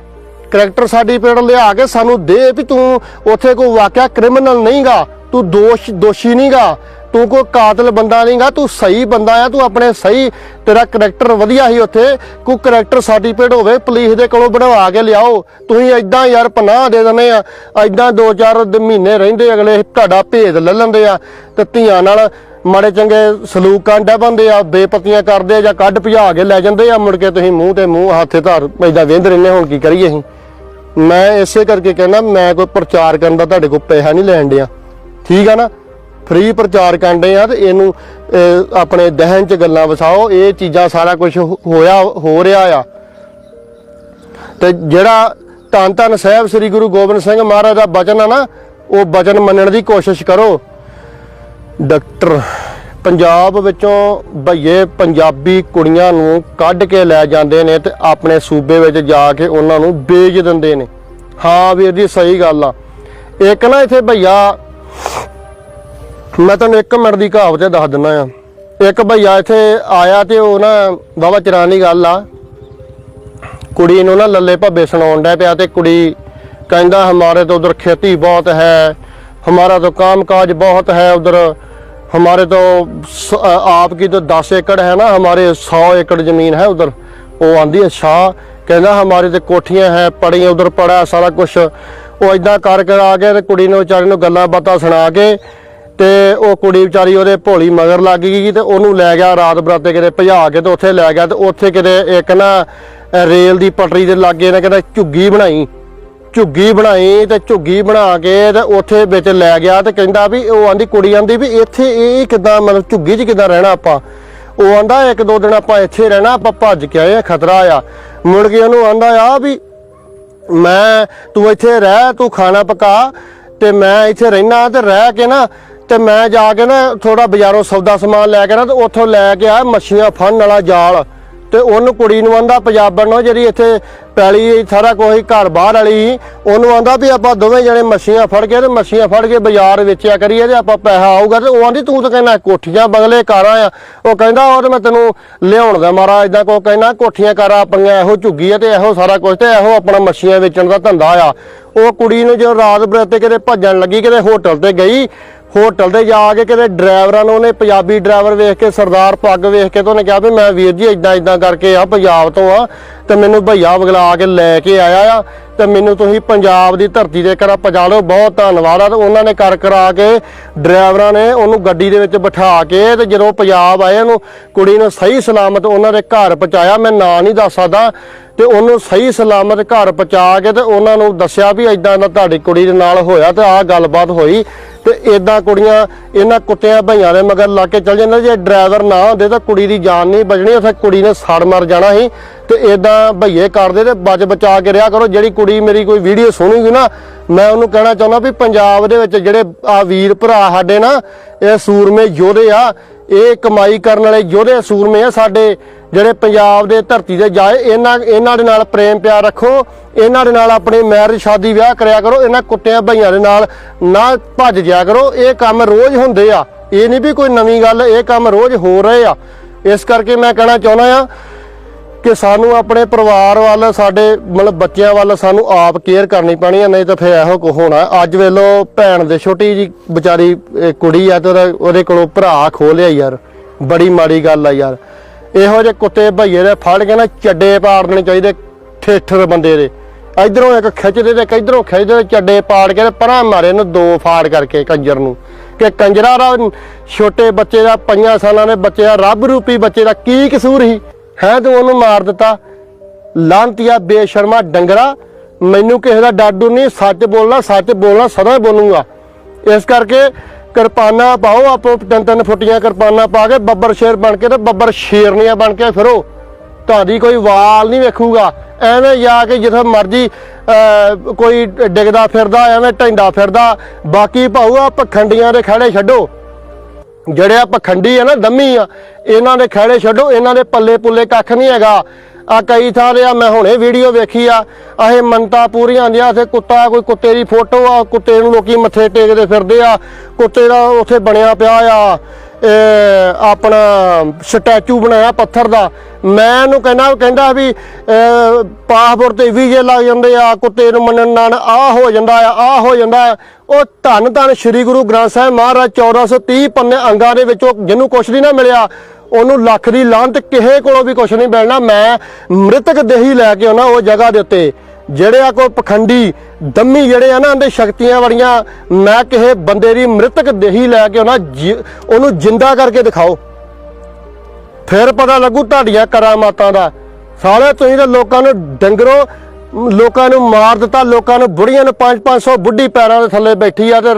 ਕਰੈਕਟਰ ਸਰਟੀਫਿਕੇਟ ਲਿਆ ਕੇ ਸਾਨੂੰ ਦੇ ਵੀ ਤੂੰ ਉੱਥੇ ਕੋਈ ਵਾਕਿਆ ਕ੍ਰਿਮੀਨਲ ਨਹੀਂਗਾ, ਤੂੰ ਦੋਸ਼, ਦੋਸ਼ੀ ਨਹੀਂਗਾ। ਤੂੰ ਕੋਈ ਕਾਤਲ ਬੰਦਾ ਨਹੀਂਗਾ, ਤੂੰ ਸਹੀ ਬੰਦਾ ਆ, ਤੂੰ ਆਪਣੇ ਸਹੀ ਤੇਰਾ ਕਰੈਕਟਰ ਵਧੀਆ ਸੀ ਉੱਥੇ, ਕੋਈ ਕਰੈਕਟਰ ਸਰਟੀਫਿਕੇਟ ਹੋਵੇ ਪੁਲਿਸ ਦੇ ਕੋਲੋਂ ਬਣਵਾ ਕੇ ਲਿਆਓ। ਤੁਸੀਂ ਐਦਾਂ ਯਾਰ ਪਨਾਹ ਦੇ ਦਿੰਦੇ ਆ ਐਦਾਂ 2-4 ਮਹੀਨੇ ਰਹਿੰਦੇ, ਅਗਲੇ ਤੁਹਾਡਾ ਭੇਦ ਲੈ ਲੈਂਦੇ ਆ, ਤੇ ਧੀਆਂ ਨਾਲ ਮਾੜੇ ਚੰਗੇ ਸਲੂਕ ਕਾਂਡਾ ਬੰਦੇ ਆ ਬੇਪਤੀਆਂ ਕਰਦੇ ਆ, ਜਾਂ ਕੱਢ ਭਜਾ ਕੇ ਲੈ ਜਾਂਦੇ ਆ, ਮੁੜ ਕੇ ਤੁਸੀਂ ਮੂੰਹ ਤੇ ਮੂੰਹ ਹੱਥੇ ਧਾਰ ਐਦਾਂ ਵੇਂਦ ਰਹਿੰਦੇ ਹੁਣ ਕੀ ਕਰੀਏ ਅਸੀਂ? ਮੈਂ ਇਸੇ ਕਰਕੇ ਕਹਿੰਦਾ, ਮੈਂ ਕੋਈ ਪ੍ਰਚਾਰ ਕਰਨ ਦਾ ਤੁਹਾਡੇ ਕੋਲ ਪੈਸਾ ਨਹੀਂ ਲੈਣ ਡਿਆ। ਠੀਕ ਆ ਨਾ? ਫ੍ਰੀ ਪ੍ਰਚਾਰ ਕਰਦੇ ਆ ਤੇ ਇਹਨੂੰ ਆਪਣੇ ਦਹਿਨ ਚ ਗੱਲਾਂ ਵਸਾਓ, ਇਹ ਚੀਜ਼ਾਂ ਸਾਰਾ ਕੁਝ ਹੋਇਆ, ਹੋ ਰਿਹਾ ਆ। ਤੇ ਜਿਹੜਾ ਧੰਨ ਧੰਨ ਸਾਹਿਬ ਸ੍ਰੀ ਗੁਰੂ ਗੋਬਿੰਦ ਸਿੰਘ ਮਹਾਰਾਜ ਦਾ ਬਚਨ ਆ ਨਾ, ਉਹ ਬਚਨ ਮੰਨਣ ਦੀ ਕੋਸ਼ਿਸ਼ ਕਰੋ। ਡਾਕਟਰ ਪੰਜਾਬ ਵਿੱਚੋਂ ਭਈਏ ਪੰਜਾਬੀ ਕੁੜੀਆਂ ਨੂੰ ਕੱਢ ਕੇ ਲੈ ਜਾਂਦੇ ਨੇ ਤੇ ਆਪਣੇ ਸੂਬੇ ਵਿੱਚ ਜਾ ਕੇ ਉਹਨਾਂ ਨੂੰ ਵੇਚ ਦਿੰਦੇ ਨੇ। ਹਾਂ ਵੀਰ ਜੀ, ਸਹੀ ਗੱਲ ਆ। ਇੱਕ ਨਾ ਇੱਥੇ ਭਈਆ ਮੈਂ ਤੁਹਾਨੂੰ ਇੱਕ ਮਿੰਟ ਦੀ ਕਹਾਵਤ ਦੱਸ ਦਿੰਦਾ ਆ ਇੱਕ ਭਈਆ ਇੱਥੇ ਆਇਆ ਤੇ ਉਹ ਨਾ ਬਾਬਾ ਚਰਾਨ ਦੀ ਗੱਲ ਆ ਕੁੜੀ ਨੂੰ ਨਾ ਲੱਲੇ ਭੱਬੇ ਸੁਣਾਉਣ ਡਿਆ ਪਿਆ ਤੇ ਕੁੜੀ ਕਹਿੰਦਾ ਹਮਾਰੇ ਤੋਂ ਉਧਰ ਖੇਤੀ ਬਹੁਤ ਹੈ हमारा तो काम काज बहुत है उधर हमारे तो स- अ, आपकी तो दस एकड़ है ना हमारे सौ एकड़ जमीन है उधर वो आंदी अच्छा ਕਹਿੰਦਾ ਹਮਾਰੇ ਤੇ ਕੋਠੀਆਂ ਹੈ ਪੜੀਆਂ ਉਧਰ ਪੜਾ ਸਾਰਾ ਕੁਝ ਉਹ ਇਦਾਂ ਕਰ ਕਰ ਆ ਗਿਆ ਤੇ ਕੁੜੀ ਨੂੰ ਵਿਚਾਰੀ ਨੂੰ ਗੱਲਾਂ ਬਾਤਾਂ ਸੁਣਾ ਕੇ ਤੇ ਉਹ ਕੁੜੀ ਵਿਚਾਰੀ ਉਹਦੇ ਭੋਲੀ ਮਗਰ ਲੱਗ ਗਈ ਤੇ ਉਹਨੂੰ ਲੈ ਗਿਆ, ਰਾਤ ਬਰਾਤੇ ਕਿਤੇ ਭਜਾ ਕੇ ਤੇ ਉੱਥੇ ਲੈ ਗਿਆ ਤੇ ਉੱਥੇ ਕਿਤੇ ਇੱਕ ਨਾ ਰੇਲ ਦੀ ਪਟਰੀ ਦੇ ਲਾਗੇ ਨੇ ਕਹਿੰਦਾ ਝੁੱਗੀ ਬਣਾਈ। ਝੁੱਗੀ ਬਣਾਈ ਤੇ ਝੁੱਗੀ ਬਣਾ ਕੇ ਤੇ ਉੱਥੇ ਵਿੱਚ ਲੈ ਗਿਆ ਤੇ ਕਹਿੰਦਾ ਵੀ, ਉਹ ਆਂਦੀ ਕੁੜੀ ਆਂਦੀ ਵੀ ਇੱਥੇ ਇਹ ਕਿਦਾਂ ਮਤਲਬ ਝੁੱਗੀ 'ਚ ਕਿਦਾਂ ਰਹਿਣਾ ਆਪਾਂ? ਉਹ ਆਂਦਾ ਇੱਕ ਦੋ ਦਿਨ ਆਪਾਂ ਇੱਥੇ ਰਹਿਣਾ, ਆਪਾਂ ਭੱਜ ਕੇ ਆਏ ਆ, ਖਤਰਾ ਆ। ਮੁੜ ਕੇ ਉਹਨੂੰ ਆਂਦਾ ਆ ਵੀ ਮੈਂ, ਤੂੰ ਇੱਥੇ ਰਹਿ, ਤੂੰ ਖਾਣਾ ਪਕਾ ਤੇ ਮੈਂ ਇੱਥੇ ਰਹਿਣਾ ਤੇ ਰਹਿ ਕੇ ਨਾ ਤੇ ਮੈਂ ਜਾ ਕੇ ਨਾ ਥੋੜਾ ਬਾਜ਼ਾਰੋਂ ਸੌਦਾ ਸਮਾਨ ਲੈ ਕੇ ਨਾ ਤੇ ਉੱਥੋਂ ਲੈ ਕੇ ਆ ਮੱਛੀਆਂ ਫੜਨ ਵਾਲਾ ਜਾਲ। ਤੇ ਉਹਨੂੰ ਕੁੜੀ ਨੂੰ ਆਂਦਾ ਪੰਜਾਬਣ ਨੂੰ ਜਿਹੜੀ ਇੱਥੇ ਪੈਲੀ ਸਾਰਾ ਕੋਈ ਘਰ ਬਾਹਰ ਵਾਲੀ ਸੀ, ਉਹਨੂੰ ਆਂਦਾ ਵੀ ਆਪਾਂ ਦੋਵੇਂ ਜਣੇ ਮੱਛੀਆਂ ਫੜ ਕੇ ਤੇ ਮੱਛੀਆਂ ਫੜ ਕੇ ਬਾਜ਼ਾਰ ਵੇਚਿਆ ਕਰੀਏ ਤੇ ਆਪਾਂ ਪੈਸਾ ਆਊਗਾ। ਤੇ ਉਹ ਆਂਦੀ ਤੂੰ ਤਾਂ ਕਹਿੰਦਾ ਕੋਠੀਆਂ ਬੰਗਲੇ ਕਾਰਾਂ ਆ ਉਹ ਕਹਿੰਦਾ ਉਹ ਤੇ ਮੈਂ ਤੈਨੂੰ ਲਿਆਉਣ ਦਾ ਮਾਰਾ ਇਦਾਂ ਕੋ ਕਹਿੰਦਾ ਕੋਠੀਆਂ ਕਾਰਾਂ ਆਪਣੀਆਂ ਇਹੋ ਝੁੱਗੀ ਆ ਤੇ ਇਹੋ ਸਾਰਾ ਕੁਝ ਤੇ ਇਹੋ ਆਪਣਾ ਮੱਛੀਆਂ ਵੇਚਣ ਦਾ ਧੰਦਾ ਆ। ਉਹ ਕੁੜੀ ਨੂੰ ਜਦੋਂ ਰਾਤ ਬਰਾਤੇ ਕਿਤੇ ਭੱਜਣ ਲੱਗੀ ਕਿਤੇ ਹੋਟਲ ਤੇ ਗਈ ਹੋਟਲ ਤੇ ਜਾ ਕੇ ਕਿਤੇ ਡਰਾਈਵਰਾਂ ਨੂੰ ਉਹਨੇ ਪੰਜਾਬੀ ਡਰਾਈਵਰ ਵੇਖ ਕੇ, ਸਰਦਾਰ ਪੱਗ ਵੇਖ ਕੇ ਤੇ ਉਹਨੇ ਕਿਹਾ ਵੀ ਮੈਂ ਵੀਰ ਜੀ ਇਦਾਂ ਇਦਾਂ ਕਰਕੇ ਆ, ਪੰਜਾਬ ਤੋਂ ਆ ਤੇ ਮੈਨੂੰ ਭਈਆ ਬਗਲਾ ਕੇ ਲੈ ਕੇ ਆਇਆ ਆ। ਤੇ ਮੈਨੂੰ ਤੁਸੀਂ ਪੰਜਾਬ ਦੀ ਧਰਤੀ ਤੇ ਕਰਾ ਪਹੁੰਚਾ ਲਓ। ਬਹੁਤ ਧੰਨਵਾਦ ਆ ਤੇ ਉਹਨਾਂ ਨੇ ਕਰ ਕਰਾ ਕੇ ਡਰਾਈਵਰਾਂ ਨੇ ਉਹਨੂੰ ਗੱਡੀ ਦੇ ਵਿੱਚ ਬਿਠਾ ਕੇ ਤੇ ਜਦੋਂ ਪੰਜਾਬ ਆਏ ਉਹਨੂੰ ਕੁੜੀ ਨੂੰ ਸਹੀ ਸਲਾਮਤ ਉਹਨਾਂ ਦੇ ਘਰ ਪਹੁੰਚਾਇਆ। ਮੈਂ ਨਾਂ ਨਹੀਂ ਦੱਸ ਸਕਦਾ ਤੇ ਉਹਨੂੰ ਸਹੀ ਸਲਾਮਤ ਘਰ ਪਹੁੰਚਾ ਕੇ ਤੇ ਉਹਨਾਂ ਨੂੰ ਦੱਸਿਆ ਵੀ ਇਦਾਂ ਦਾ ਤੁਹਾਡੀ ਕੁੜੀ ਦੇ ਨਾਲ ਹੋਇਆ ਤੇ ਆਹ ਗੱਲਬਾਤ ਹੋਈ ਤੇ ਇਦਾਂ ਕੁੜੀਆਂ, ਇਹਨਾਂ ਕੁੱਤਿਆਂ ਭਈਆਂ ਦੇ ਮਗਰ ਲਾ ਕੇ ਚੱਲ ਜਾਂਦੇ। ਜੇ ਡਰਾਈਵਰ ਨਾ ਹੁੰਦੇ ਤਾਂ ਕੁੜੀ ਦੀ ਜਾਨ ਨਹੀਂ ਬਚਣੀ, ਉੱਥੇ ਕੁੜੀ ਨੇ ਸੜ ਮਰ ਜਾਣਾ ਸੀ। ਤੇ ਇਦਾਂ ਭਈਏ ਕਰਦੇ ਤੇ ਬਚ ਬਚਾ ਕੇ ਰਿਹਾ ਕਰੋ। ਜਿਹੜੀ ਕੁੜੀ ਮੇਰੀ ਕੋਈ ਵੀਡੀਓ ਸੁਣੂਗੀ ਨਾ, ਮੈਂ ਉਹਨੂੰ ਕਹਿਣਾ ਚਾਹੁੰਦਾ ਵੀ ਪੰਜਾਬ ਦੇ ਵਿੱਚ ਜਿਹੜੇ ਆ ਵੀਰ ਭਰਾ ਸਾਡੇ ਨਾ, ਇਹ ਸੂਰਮੇ ਯੋਧੇ ਆ, ਇਹ ਕਮਾਈ ਕਰਨ ਵਾਲੇ ਯੋਧੇ ਸੂਰਮੇ ਆ ਸਾਡੇ। ਜਿਹੜੇ ਪੰਜਾਬ ਦੇ ਧਰਤੀ ਤੇ ਜਾਏ, ਇਹਨਾਂ ਇਹਨਾਂ ਦੇ ਨਾਲ ਪ੍ਰੇਮ ਪਿਆਰ ਰੱਖੋ, ਇਹਨਾਂ ਦੇ ਨਾਲ ਆਪਣੇ ਮੈਰਿਜ ਸ਼ਾਦੀ, ਵਿਆਹ ਕਰਿਆ ਕਰੋ, ਇਹਨਾਂ ਕੁੱਤਿਆਂ ਭਈਆਂ ਦੇ ਨਾਲ ਨਾ ਭੱਜ ਜਿਆ ਕਰੋ। ਇਹ ਕੰਮ ਰੋਜ਼ ਹੁੰਦੇ ਆ। ਇਹ ਨਹੀਂ ਵੀ ਕੋਈ ਨਵੀਂ ਗੱਲ, ਇਹ ਕੰਮ ਰੋਜ਼ ਹੋ ਰਹੇ ਆ। ਇਸ ਕਰਕੇ ਮੈਂ ਕਹਿਣਾ ਚਾਹੁੰਦਾ ਆ ਕਿ ਸਾਨੂੰ ਆਪਣੇ ਪਰਿਵਾਰ ਵੱਲ, ਸਾਡੇ ਮਤਲਬ ਬੱਚਿਆਂ ਵੱਲ ਸਾਨੂੰ ਆਪ ਕੇਅਰ ਕਰਨੀ ਪੈਣੀ ਹੈ ਨਹੀਂ ਤਾਂ ਫਿਰ ਇਹੋ ਕੁ ਹੋਣਾ। ਅੱਜ ਵੇਲੋ ਭੈਣ ਦੇ ਛੋਟੀ ਜੀ ਵਿਚਾਰੀ ਕੁੜੀ ਆ ਤੇ ਉਹਦੇ ਕੋਲੋਂ ਭਰਾ ਖੋ ਲਿਆ ਯਾਰ। ਬੜੀ ਮਾੜੀ ਗੱਲ ਆ ਯਾਰ। ਇਹੋ ਜਿਹੇ ਕੁੱਤੇ ਭਈਏ ਦੇ ਫੜ ਕੇ ਨਾ ਚੱਡੇ ਪਾੜ ਦੇਣੇ ਚਾਹੀਦੇ ਠੇਠਰ ਬੰਦੇ ਦੇ। ਇਧਰੋਂ ਇੱਕ ਖਿੱਚਦੇ ਤੇ ਇਧਰੋਂ ਖਿੱਚਦੇ ਤੇ ਚੱਡੇ ਪਾੜ ਕੇ ਤੇ ਪਰਾਂ ਮਾਰੇ ਨੂੰ ਦੋ ਫਾੜ ਕਰਕੇ ਕੰਜਰ ਨੂੰ। ਕਿ ਕੰਜਰਾ ਦਾ ਛੋਟੇ ਬੱਚੇ ਦਾ, ਪੰਜਾਂ ਸਾਲਾਂ ਦੇ ਬੱਚੇ ਦਾ, ਰੱਬ ਰੂਪੀ ਬੱਚੇ ਦਾ ਕੀ ਕਸੂਰ ਸੀ? ਹੈ ਤੂੰ ਉਹਨੂੰ ਮਾਰ ਦਿੱਤਾ। ਲਾਂਤੀਆ, ਬੇਸ਼ਰਮਾ, ਡੰਗਰਾ, ਮੈਨੂੰ ਕਿਸੇ ਦਾ ਡਾਡੂ ਨਹੀਂ, ਸੱਚ ਬੋਲਣਾ ਸੱਚ ਬੋਲਣਾ, ਸਦਾ ਬੋਲੂਗਾ। ਇਸ ਕਰਕੇ ਕਿਰਪਾਨਾਂ ਪਾਓ, ਆਪੋ ਤਿੰਨ ਤਿੰਨ ਫੁੱਟੀਆਂ ਕਿਰਪਾਨਾਂ ਪਾ ਕੇ ਬੱਬਰ ਸ਼ੇਰ ਬਣ ਕੇ ਤੇ ਬੱਬਰ ਸ਼ੇਰਨੀਆਂ ਬਣ ਕੇ ਫਿਰੋ। ਤੁਹਾਡੀ ਕੋਈ ਵਾਲ ਨਹੀਂ ਵੇਖੂਗਾ। ਐਵੇਂ ਜਾ ਕੇ ਜਿੱਥੇ ਮਰਜ਼ੀ ਕੋਈ ਡਿੱਗਦਾ ਫਿਰਦਾ, ਐਵੇਂ ਢੈਂਦਾ ਫਿਰਦਾ। ਬਾਕੀ ਭਾਊ ਆ ਪਖੰਡੀਆਂ ਦੇ ਖੜੇ ਛੱਡੋ। ਜਿਹੜੇ ਆ ਪਖੰਡੀ ਆ ਨਾ, ਦੰਮੀ ਆ, ਇਹਨਾਂ ਦੇ ਖੜੇ ਛੱਡੋ, ਇਹਨਾਂ ਦੇ ਪੱਲੇ ਪੁੱਲੇ ਕੱਖ ਨਹੀਂ ਹੈਗਾ। ਆ ਕਈ ਥਾਂ ਤੇ ਆ, ਮੈਂ ਹੁਣੇ ਵੀਡੀਓ ਵੇਖੀ ਆ, ਆਹੇ ਮੰਤਾ ਪੂਰੀਆਂ ਆਂਦੀਆਂ ਉੱਥੇ ਕੁੱਤਾ, ਕੋਈ ਕੁੱਤੇ ਦੀ ਫੋਟੋ ਆ, ਕੁੱਤੇ ਨੂੰ ਲੋਕੀ ਮੱਥੇ ਟੇਕਦੇ ਫਿਰਦੇ ਆ, ਕੁੱਤੇ ਦਾ ਉੱਥੇ ਬਣਿਆ ਪਿਆ ਆ। ਆਪਣਾ ਸਟੈਚੂ ਬਣਾਇਆ ਪੱਥਰ ਦਾ। ਮੈਂ ਇਹਨੂੰ ਕਹਿੰਦਾ ਕਹਿੰਦਾ ਵੀ ਅਹ, ਪਾਸਪੋਰਟ ਤੇ ਵੀਜ਼ੇ ਲੱਗ ਜਾਂਦੇ ਆ ਕੁੱਤੇ ਨੂੰ ਮੰਨਣ ਨਾਲ ਆ ਹੋ ਜਾਂਦਾ ਆ ਆ ਹੋ ਜਾਂਦਾ ਉਹ ਧੰਨ ਧੰਨ ਸ੍ਰੀ ਗੁਰੂ ਗ੍ਰੰਥ ਸਾਹਿਬ ਮਹਾਰਾਜ 1430 ਪੰਨੇ ਅੰਗਾਂ ਦੇ ਵਿੱਚੋਂ ਜਿਹਨੂੰ ਕੁਛ ਨਹੀਂ ਨਾ ਮਿਲਿਆ ਉਹਨੂੰ ਲੱਖ ਦੀ ਲਾਂਤ ਕਿਸੇ ਕੋਲੋਂ ਵੀ ਕੁਛ ਨਹੀਂ ਮਿਲਣਾ। ਮੈਂ ਮ੍ਰਿਤਕ ਦੇਹੀ ਲੈ ਕੇ ਆਉਣਾ ਉਹ ਜਗ੍ਹਾ ਦੇ ਉੱਤੇ। ਜਿਹੜੇ ਆ ਕੋਈ ਪਖੰਡੀ ਦੰਮੀ ਜਿਹੜੇ ਆ ਨਾ ਉਹਦੇ ਸ਼ਕਤੀਆਂ ਵਾਲੀਆਂ ਮੈਂ ਕਿਸੇ ਬੰਦੇ ਦੀ ਮ੍ਰਿਤਕ ਦੇਹੀ ਲੈ ਕੇ ਆਉਣਾ ਜਿ- ਉਹਨੂੰ ਜਿੰਦਾ ਕਰਕੇ ਦਿਖਾਓ। ਫਿਰ ਪਤਾ ਲੱਗੂ ਤੁਹਾਡੀਆਂ ਕਰਾਮਾਤਾਂ ਦਾ। ਸਾਰੇ ਤੁਸੀਂ ਤਾਂ ਲੋਕਾਂ ਨੂੰ ਡੰਗਰੋ, ਲੋਕਾਂ ਨੂੰ ਮਾਰ ਦਿੱਤਾ, ਲੋਕਾਂ ਨੂੰ ਬੁੜੀਆਂ ਨੂੰ 5-500 ਬੁੱਢੀ ਪੈਰਾਂ ਦੇ ਥੱਲੇ ਬੈਠੀ ਆ ਤੇ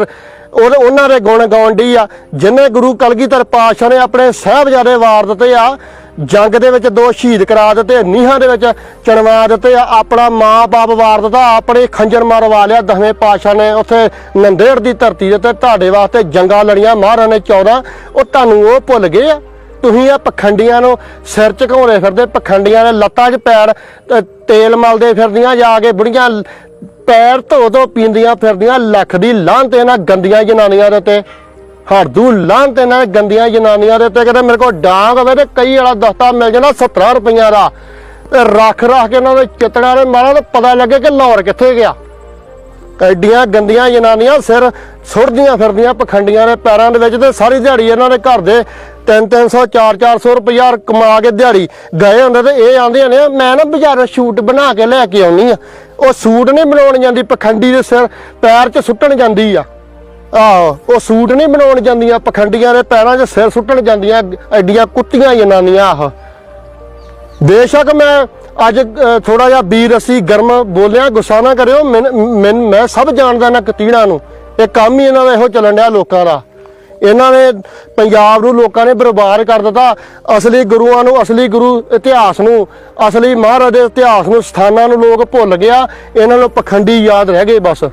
ਉਹ- ਉਹਨਾਂ ਦੇ ਗੁਣ ਗਾਉਣ ਡਈ ਆ। ਜਿਨੇ ਗੁਰੂ ਕਲਗੀਧਰ ਪਾਤਸ਼ਾਹ ਨੇ ਆਪਣੇ ਸਾਹਿਬਜ਼ਾਦੇ ਵਾਰ ਦਿੱਤੇ ਆ ਜੰਗ ਦੇ ਵਿੱਚ ਦੋ ਸ਼ਹੀਦ ਕਰਾ ਦਿੱਤੇ, ਨੀਹਾਂ ਦੇ ਵਿੱਚ ਚਣਵਾ ਦਿੱਤੇ ਆਪਣਾ ਮਾਂ-ਬਾਪ ਵਾਰ ਦਿੱਤਾ ਆਪਣੇ ਖੰਜਰ ਮਾਰਵਾ ਲਿਆ, ਦਸਵੇਂ ਪਾਤਸ਼ਾਹ ਨੇ ਉੱਥੇ ਨੰਦੇੜ ਦੀ ਧਰਤੀ ਦੇ ਉੱਤੇ ਤੁਹਾਡੇ ਵਾਸਤੇ ਜੰਗਾਂ ਲੜੀਆਂ, ਮਹਾਰਾਜ ਨੇ 14 ਉਹ ਤੁਹਾਨੂੰ ਉਹ ਭੁੱਲ ਗਏ ਆ? ਤੁਸੀਂ ਆ ਪਖੰਡੀਆਂ ਨੂੰ ਸਿਰ ਝਕਾਉਂਦੇ ਫਿਰਦੇ, ਪਖੰਡੀਆਂ ਨੇ ਲੱਤਾਂ 'ਚ ਪੈਰ ਤੇਲ ਮਲਦੇ ਫਿਰਦੀਆਂ, ਜਾ ਕੇ ਬੁੜੀਆਂ ਪੈਰ ਧੋ ਧੋ ਪੀਂਦੀਆਂ ਫਿਰਦੀਆਂ, ਲੱਖ ਦੀ ਲਾਂਹ ਇਹਨਾਂ ਗੰਦੀਆਂ ਜਨਾਨੀਆਂ ਦੇ ਉੱਤੇ। ਹਰਦੂ ਲਾਂਹ ਤੇ ਇਹਨਾਂ ਗੰਦੀਆਂ ਜਨਾਨੀਆਂ ਦੇ ਉੱਤੇ ਕਿਤੇ ਮੇਰੇ ਕੋਲ ਡਾਂਗ ਹੋਵੇ ਤੇ ਕਈ ਵਾਲਾ ਦਸਤਾ ਮਿਲ ਜਾਣਾ 17 ਰੁਪਈਆ ਦਾ। ਤੇ ਰੱਖ ਰੱਖ ਕੇ ਇਹਨਾਂ ਦੇ ਚਿਤੜਾਂ ਦੇ ਮਾਰਾਂ ਤਾਂ ਪਤਾ ਲੱਗੇ ਕਿ ਲਾਹੌਰ ਕਿੱਥੇ ਗਿਆ। ਐਡੀਆਂ ਗੰਦੀਆਂ ਜਨਾਨੀਆਂ ਸਿਰ ਸੁੱਟਦੀਆਂ ਫਿਰਦੀਆਂ ਪਖੰਡੀਆਂ ਦੇ ਪੈਰਾਂ ਦੇ ਵਿੱਚ ਤੇ ਸਾਰੀ ਦਿਹਾੜੀ ਇਹਨਾਂ ਦੇ ਘਰ ਦੇ 3-300 4-400 ਰੁਪਇਆ ਕਮਾ ਕੇ ਦਿਹਾੜੀ ਗਏ ਹੁੰਦੇ ਤੇ ਇਹ ਆਂਦੇ ਨੇ, ਮੈਂ ਨਾ ਬਾਜ਼ਾਰੋਂ ਸ਼ੂਟ ਬਣਾ ਕੇ ਲੈ ਕੇ ਆਉਣੀ ਆ। ਉਹ ਸੂਟ ਨਹੀਂ ਬਣਾਉਣ ਜਾਂਦੀ, ਪਖੰਡੀ ਦੇ ਸਿਰ ਪੈਰ 'ਚ ਸੁੱਟਣ ਜਾਂਦੀ ਆ। ਆਹੋ, ਉਹ ਸੂਟ ਨਹੀਂ ਬਣਾਉਣ ਜਾਂਦੀਆਂ, ਪਖੰਡੀਆਂ ਦੇ ਪੈਰਾਂ 'ਚ ਸਿਰ ਸੁੱਟਣ ਜਾਂਦੀਆਂ, ਐਡੀਆਂ ਕੁੱਤੀਆਂ ਜਨਾਨੀਆਂ ਆਹ। ਬੇਸ਼ੱਕ ਮੈਂ ਅੱਜ ਥੋੜਾ ਜਿਹਾ ਵੀਰ ਅਸੀਂ ਗਰਮ ਬੋਲਿਆ, ਗੁੱਸਾ ਨਾ ਕਰਿਓ, ਮੈਨ- ਮੈਨ- ਮੈਂ ਸਭ ਜਾਣਦਾ ਨਾ ਕਤੀੜਾਂ ਨੂੰ। ਇਹ ਕੰਮ ਹੀ ਇਹਨਾਂ ਦਾ ਇਹੋ ਚੱਲਣ ਡਿਆ ਲੋਕਾਂ ਦਾ। ਇਹਨਾਂ ਨੇ ਪੰਜਾਬ ਨੂੰ ਲੋਕਾਂ ਨੇ ਬਰਬਾਦ ਕਰ ਦਿੱਤਾ। ਅਸਲੀ ਗੁਰੂਆਂ ਨੂੰ, ਅਸਲੀ ਗੁਰੂ ਇਤਿਹਾਸ ਨੂੰ, ਅਸਲੀ ਮਹਾਰਾਜ ਦੇ ਇਤਿਹਾਸ ਨੂੰ, ਸਥਾਨਾਂ ਨੂੰ ਲੋਕ ਭੁੱਲ ਗਿਆ। ਇਹਨਾਂ ਨੂੰ ਪਖੰਡੀ ਯਾਦ ਰਹਿ ਗਏ ਬਸ।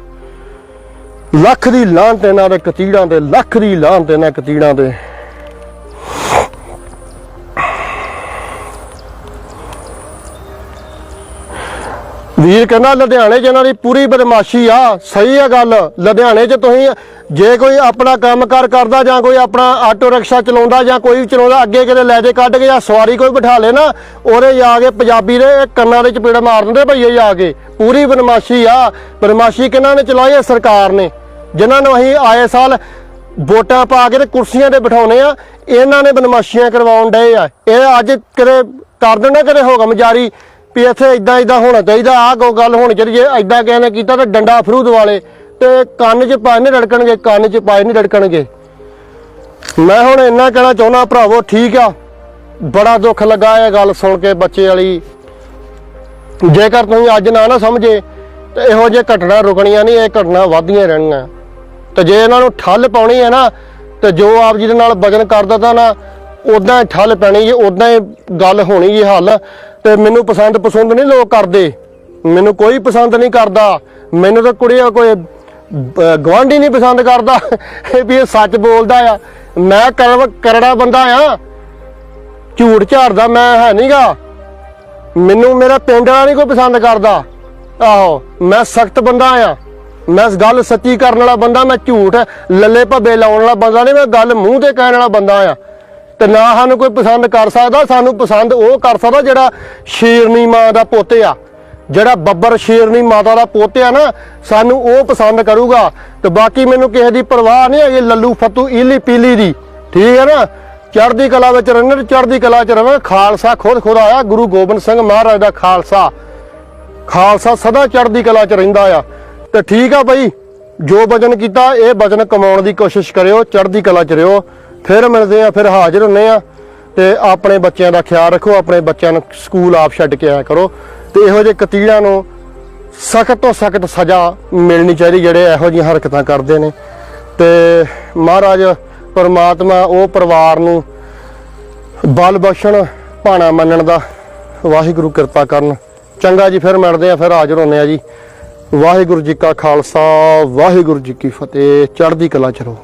ਲੱਖ ਦੀ ਲਾਂਤ ਇਹਨਾਂ ਦੇ ਕਤੀੜਾਂ ਦੇ, ਲੱਖ ਦੀ ਲਾਂਤ ਇਹਨਾਂ ਕਤੀੜਾਂ ਤੇ ਵੀਰ ਕਹਿੰਦਾ, ਲੁਧਿਆਣੇ 'ਚ ਇਹਨਾਂ ਦੀ ਪੂਰੀ ਬਦਮਾਸ਼ੀ ਆ, ਸਹੀ ਆ ਗੱਲ। ਲੁਧਿਆਣੇ 'ਚ ਤੁਸੀਂ ਜੇ ਕੋਈ ਆਪਣਾ ਕੰਮਕਾਰ ਕਰਦਾ ਜਾਂ ਕੋਈ ਆਪਣਾ ਆਟੋ ਰਿਕਸ਼ਾ ਚਲਾਉਂਦਾ ਜਾਂ ਕੋਈ ਚਲਾਉਂਦਾ, ਅੱਗੇ ਕਿਤੇ ਲੈ ਦੇ ਕੱਢ ਕੇ ਜਾਂ ਸਵਾਰੀ ਕੋਈ ਬਿਠਾ ਲੇ ਨਾ, ਉਹਦੇ ਜਾ ਕੇ ਪੰਜਾਬੀ ਦੇ ਕੰਨਾਂ ਦੇ ਚਪੇੜ ਮਾਰ ਦਿੰਦੇ ਭਈਏ ਜਾ ਕੇ। ਪੂਰੀ ਬਦਮਾਸ਼ੀ ਆ। ਬਦਮਾਸ਼ੀ ਕਿਹਨਾਂ ਨੇ ਚਲਾਈ ਹੈ ਸਰਕਾਰ ਨੇ। ਜਿਨ੍ਹਾਂ ਨੂੰ ਅਸੀਂ ਆਏ ਸਾਲ ਵੋਟਾਂ ਪਾ ਕੇ ਤੇ ਕੁਰਸੀਆਂ ਤੇ ਬਿਠਾਉਨੇ ਆ, ਇਹਨਾਂ ਨੇ ਬਦਮਾਸ਼ੀਆਂ ਕਰਵਾਉਣ ਡਏ ਆ। ਇਹ ਅੱਜ ਕਦੇ ਕਰ ਦੇਣਾ ਕਿਤੇ ਹੁਕਮ ਜਾਰੀ ਵੀ ਇੱਥੇ ਇਦਾਂ ਇਦਾਂ ਹੋਣਾ ਚਾਹੀਦਾ, ਆਹ ਕੋ ਗੱਲ ਹੋਣੀ ਚਾਹੀਦੀ, ਜੇ ਇਦਾਂ ਕਿਸੇ ਨੇ ਕੀਤਾ ਤਾਂ ਡੰਡਾ ਫਰੂਦ ਵਾਲੇ ਤੇ ਕੰਨ 'ਚ ਪਾਏ ਨਹੀਂ ਰੜਕਣਗੇ, ਕੰਨ 'ਚ ਪਾਏ ਨਹੀਂ ਰੜਕਣਗੇ। ਮੈਂ ਹੁਣ ਇੰਨਾ ਕਹਿਣਾ ਚਾਹੁੰਦਾ, ਭਰਾਵੋ, ਠੀਕ ਆ, ਬੜਾ ਦੁੱਖ ਲੱਗਾ ਇਹ ਗੱਲ ਸੁਣ ਕੇ ਬੱਚੇ ਵਾਲੀ। ਜੇਕਰ ਤੁਸੀਂ ਅੱਜ ਨਾ ਨਾ ਸਮਝੇ, ਤੇ ਇਹੋ ਜਿਹੇ ਘਟਨਾ ਰੁਕਣੀਆਂ ਨਹੀਂ, ਇਹ ਘਟਨਾ ਵਧਦੀਆਂ ਰਹਿਣਗੀਆਂ। ਤੇ ਜੇ ਇਹਨਾਂ ਨੂੰ ਠੱਲ ਪਾਉਣੀ ਹੈ ਨਾ, ਤੇ ਜੋ ਆਪ ਜੀ ਦੇ ਨਾਲ ਵਜਨ ਕਰਦਾ ਤਾਂ ਨਾ ਉਦਾਂ ਹੀ ਠੱਲ ਪੈਣੀ ਜੇ ਉਦਾਂ ਹੀ ਗੱਲ ਹੋਣੀ ਜੀ ਹੱਲ। ਤੇ ਮੈਨੂੰ ਪਸੰਦ ਪਸੰਦ ਨਹੀਂ ਲੋਕ ਕਰਦੇ। ਮੈਨੂੰ ਕੋਈ ਪਸੰਦ ਨਹੀਂ ਕਰਦਾ। ਮੈਨੂੰ ਤਾਂ ਕੁੜੀਆਂ ਕੋਈ ਬ- ਗਵਾਂਢੀ ਨਹੀਂ ਪਸੰਦ ਕਰਦਾ। ਵੀ ਇਹ ਸੱਚ ਬੋਲਦਾ ਆ। ਮੈਂ ਕਰੜਾ ਬੰਦਾ ਆ। ਝੂਠ ਝਾੜਦਾ ਮੈਂ ਹੈ ਨਹੀਂਗਾ ਮੈਨੂੰ ਮੇਰਾ ਪਿੰਡ ਵਾਲਾ ਨਹੀਂ ਕੋਈ ਪਸੰਦ ਕਰਦਾ। ਆਹੋ, ਮੈਂ ਸਖਤ ਬੰਦਾ ਆ। ਮੈਂ ਗੱਲ ਸੱਚੀ ਕਰਨ ਵਾਲਾ ਬੰਦਾ, ਮੈਂ ਝੂਠ ਲੱਲੇ ਭੱਬੇ ਲਾਉਣ ਵਾਲਾ ਬੰਦਾ ਨਹੀਂ, ਮੈਂ ਗੱਲ ਮੂੰਹ ਤੇ ਕਹਿਣ ਵਾਲਾ ਬੰਦਾ ਆ। ਤੇ ਨਾ ਸਾਨੂੰ ਕੋਈ ਪਸੰਦ ਕਰ ਸਕਦਾ, ਸਾਨੂੰ ਪਸੰਦ ਉਹ ਕਰ ਸਕਦਾ ਜਿਹੜਾ ਸ਼ੇਰਨੀ ਮਾਂ ਦਾ ਪੁੱਤ ਆ। ਜਿਹੜਾ ਬੱਬਰ ਸ਼ੇਰਨੀ ਮਾਤਾ ਦਾ ਪੁੱਤ ਆ ਨਾ, ਸਾਨੂੰ ਉਹ ਪਸੰਦ ਕਰੂਗਾ। ਤੇ ਬਾਕੀ ਮੈਨੂੰ ਕਿਸੇ ਦੀ ਪਰਵਾਹ ਨਹੀਂ ਹੈਗੀ, ਲੱਲੂ ਫੱਤੂ ਈਲੀ ਪੀਲੀ ਦੀ। ਠੀਕ ਹੈ ਨਾ? ਚੜ੍ਹਦੀ ਕਲਾ ਵਿੱਚ ਰਹਿਣਾ ਚੜ੍ਹਦੀ ਕਲਾ ਚ ਰਵਾਂ। ਖਾਲਸਾ ਖੁਦ ਖੁਦ ਆਇਆ, ਗੁਰੂ ਗੋਬਿੰਦ ਸਿੰਘ ਮਹਾਰਾਜ ਦਾ ਖਾਲਸਾ। ਖਾਲਸਾ ਸਦਾ ਚੜ੍ਹਦੀ ਕਲਾ ਚ ਰਹਿੰਦਾ ਆ। ਤੇ ਠੀਕ ਆ ਬਈ। ਜੋ ਵਜਨ ਕੀਤਾ, ਇਹ ਵਜਨ ਕਮਾਉਣ ਦੀ ਕੋਸ਼ਿਸ਼ ਕਰਿਓ, ਚੜ੍ਹਦੀ ਕਲਾ ਚ ਰਿਓ। ਫਿਰ ਮਿਲਦੇ ਆ, ਫਿਰ ਹਾਜ਼ਰ ਹੁੰਨੇ ਆ। ਤੇ ਆਪਣੇ ਬੱਚਿਆਂ ਦਾ ਖਿਆਲ ਰੱਖੋ, ਆਪਣੇ ਬੱਚਿਆਂ ਨੂੰ ਸਕੂਲ ਆਪ ਛੱਡ ਕੇ ਆਇਆ ਕਰੋ। ਤੇ ਇਹੋ ਜਿਹੇ ਕਤੀੜਾਂ ਨੂੰ ਸਖਤ ਤੋਂ ਸਖਤ ਸਜ਼ਾ ਮਿਲਣੀ ਚਾਹੀਦੀ, ਜਿਹੜੇ ਇਹੋ ਜਿਹੀਆਂ ਹਰਕਤਾਂ ਕਰਦੇ ਨੇ। ਤੇ ਮਹਾਰਾਜ ਪਰਮਾਤਮਾ, ਉਹ ਪਰਿਵਾਰ ਨੂੰ ਬਲ ਬਖਸ਼ਣ, ਭਾਣਾ ਮੰਨਣ ਦਾ ਵਾਹਿਗੁਰੂ ਕਿਰਪਾ ਕਰਨ। ਚੰਗਾ ਜੀ, ਫਿਰ ਮਿਲਦੇ ਆ, ਫਿਰ ਹਾਜ਼ਰ ਹੁੰਨੇ ਆ ਜੀ। ਵਾਹਿਗੁਰੂ ਜੀ ਕਾ ਖਾਲਸਾ ਵਾਹਿਗੁਰੂ ਜੀ ਕੀ ਫਤਿਹ। ਚੜ੍ਹਦੀ ਕਲਾ ਚ ਰਹੋ।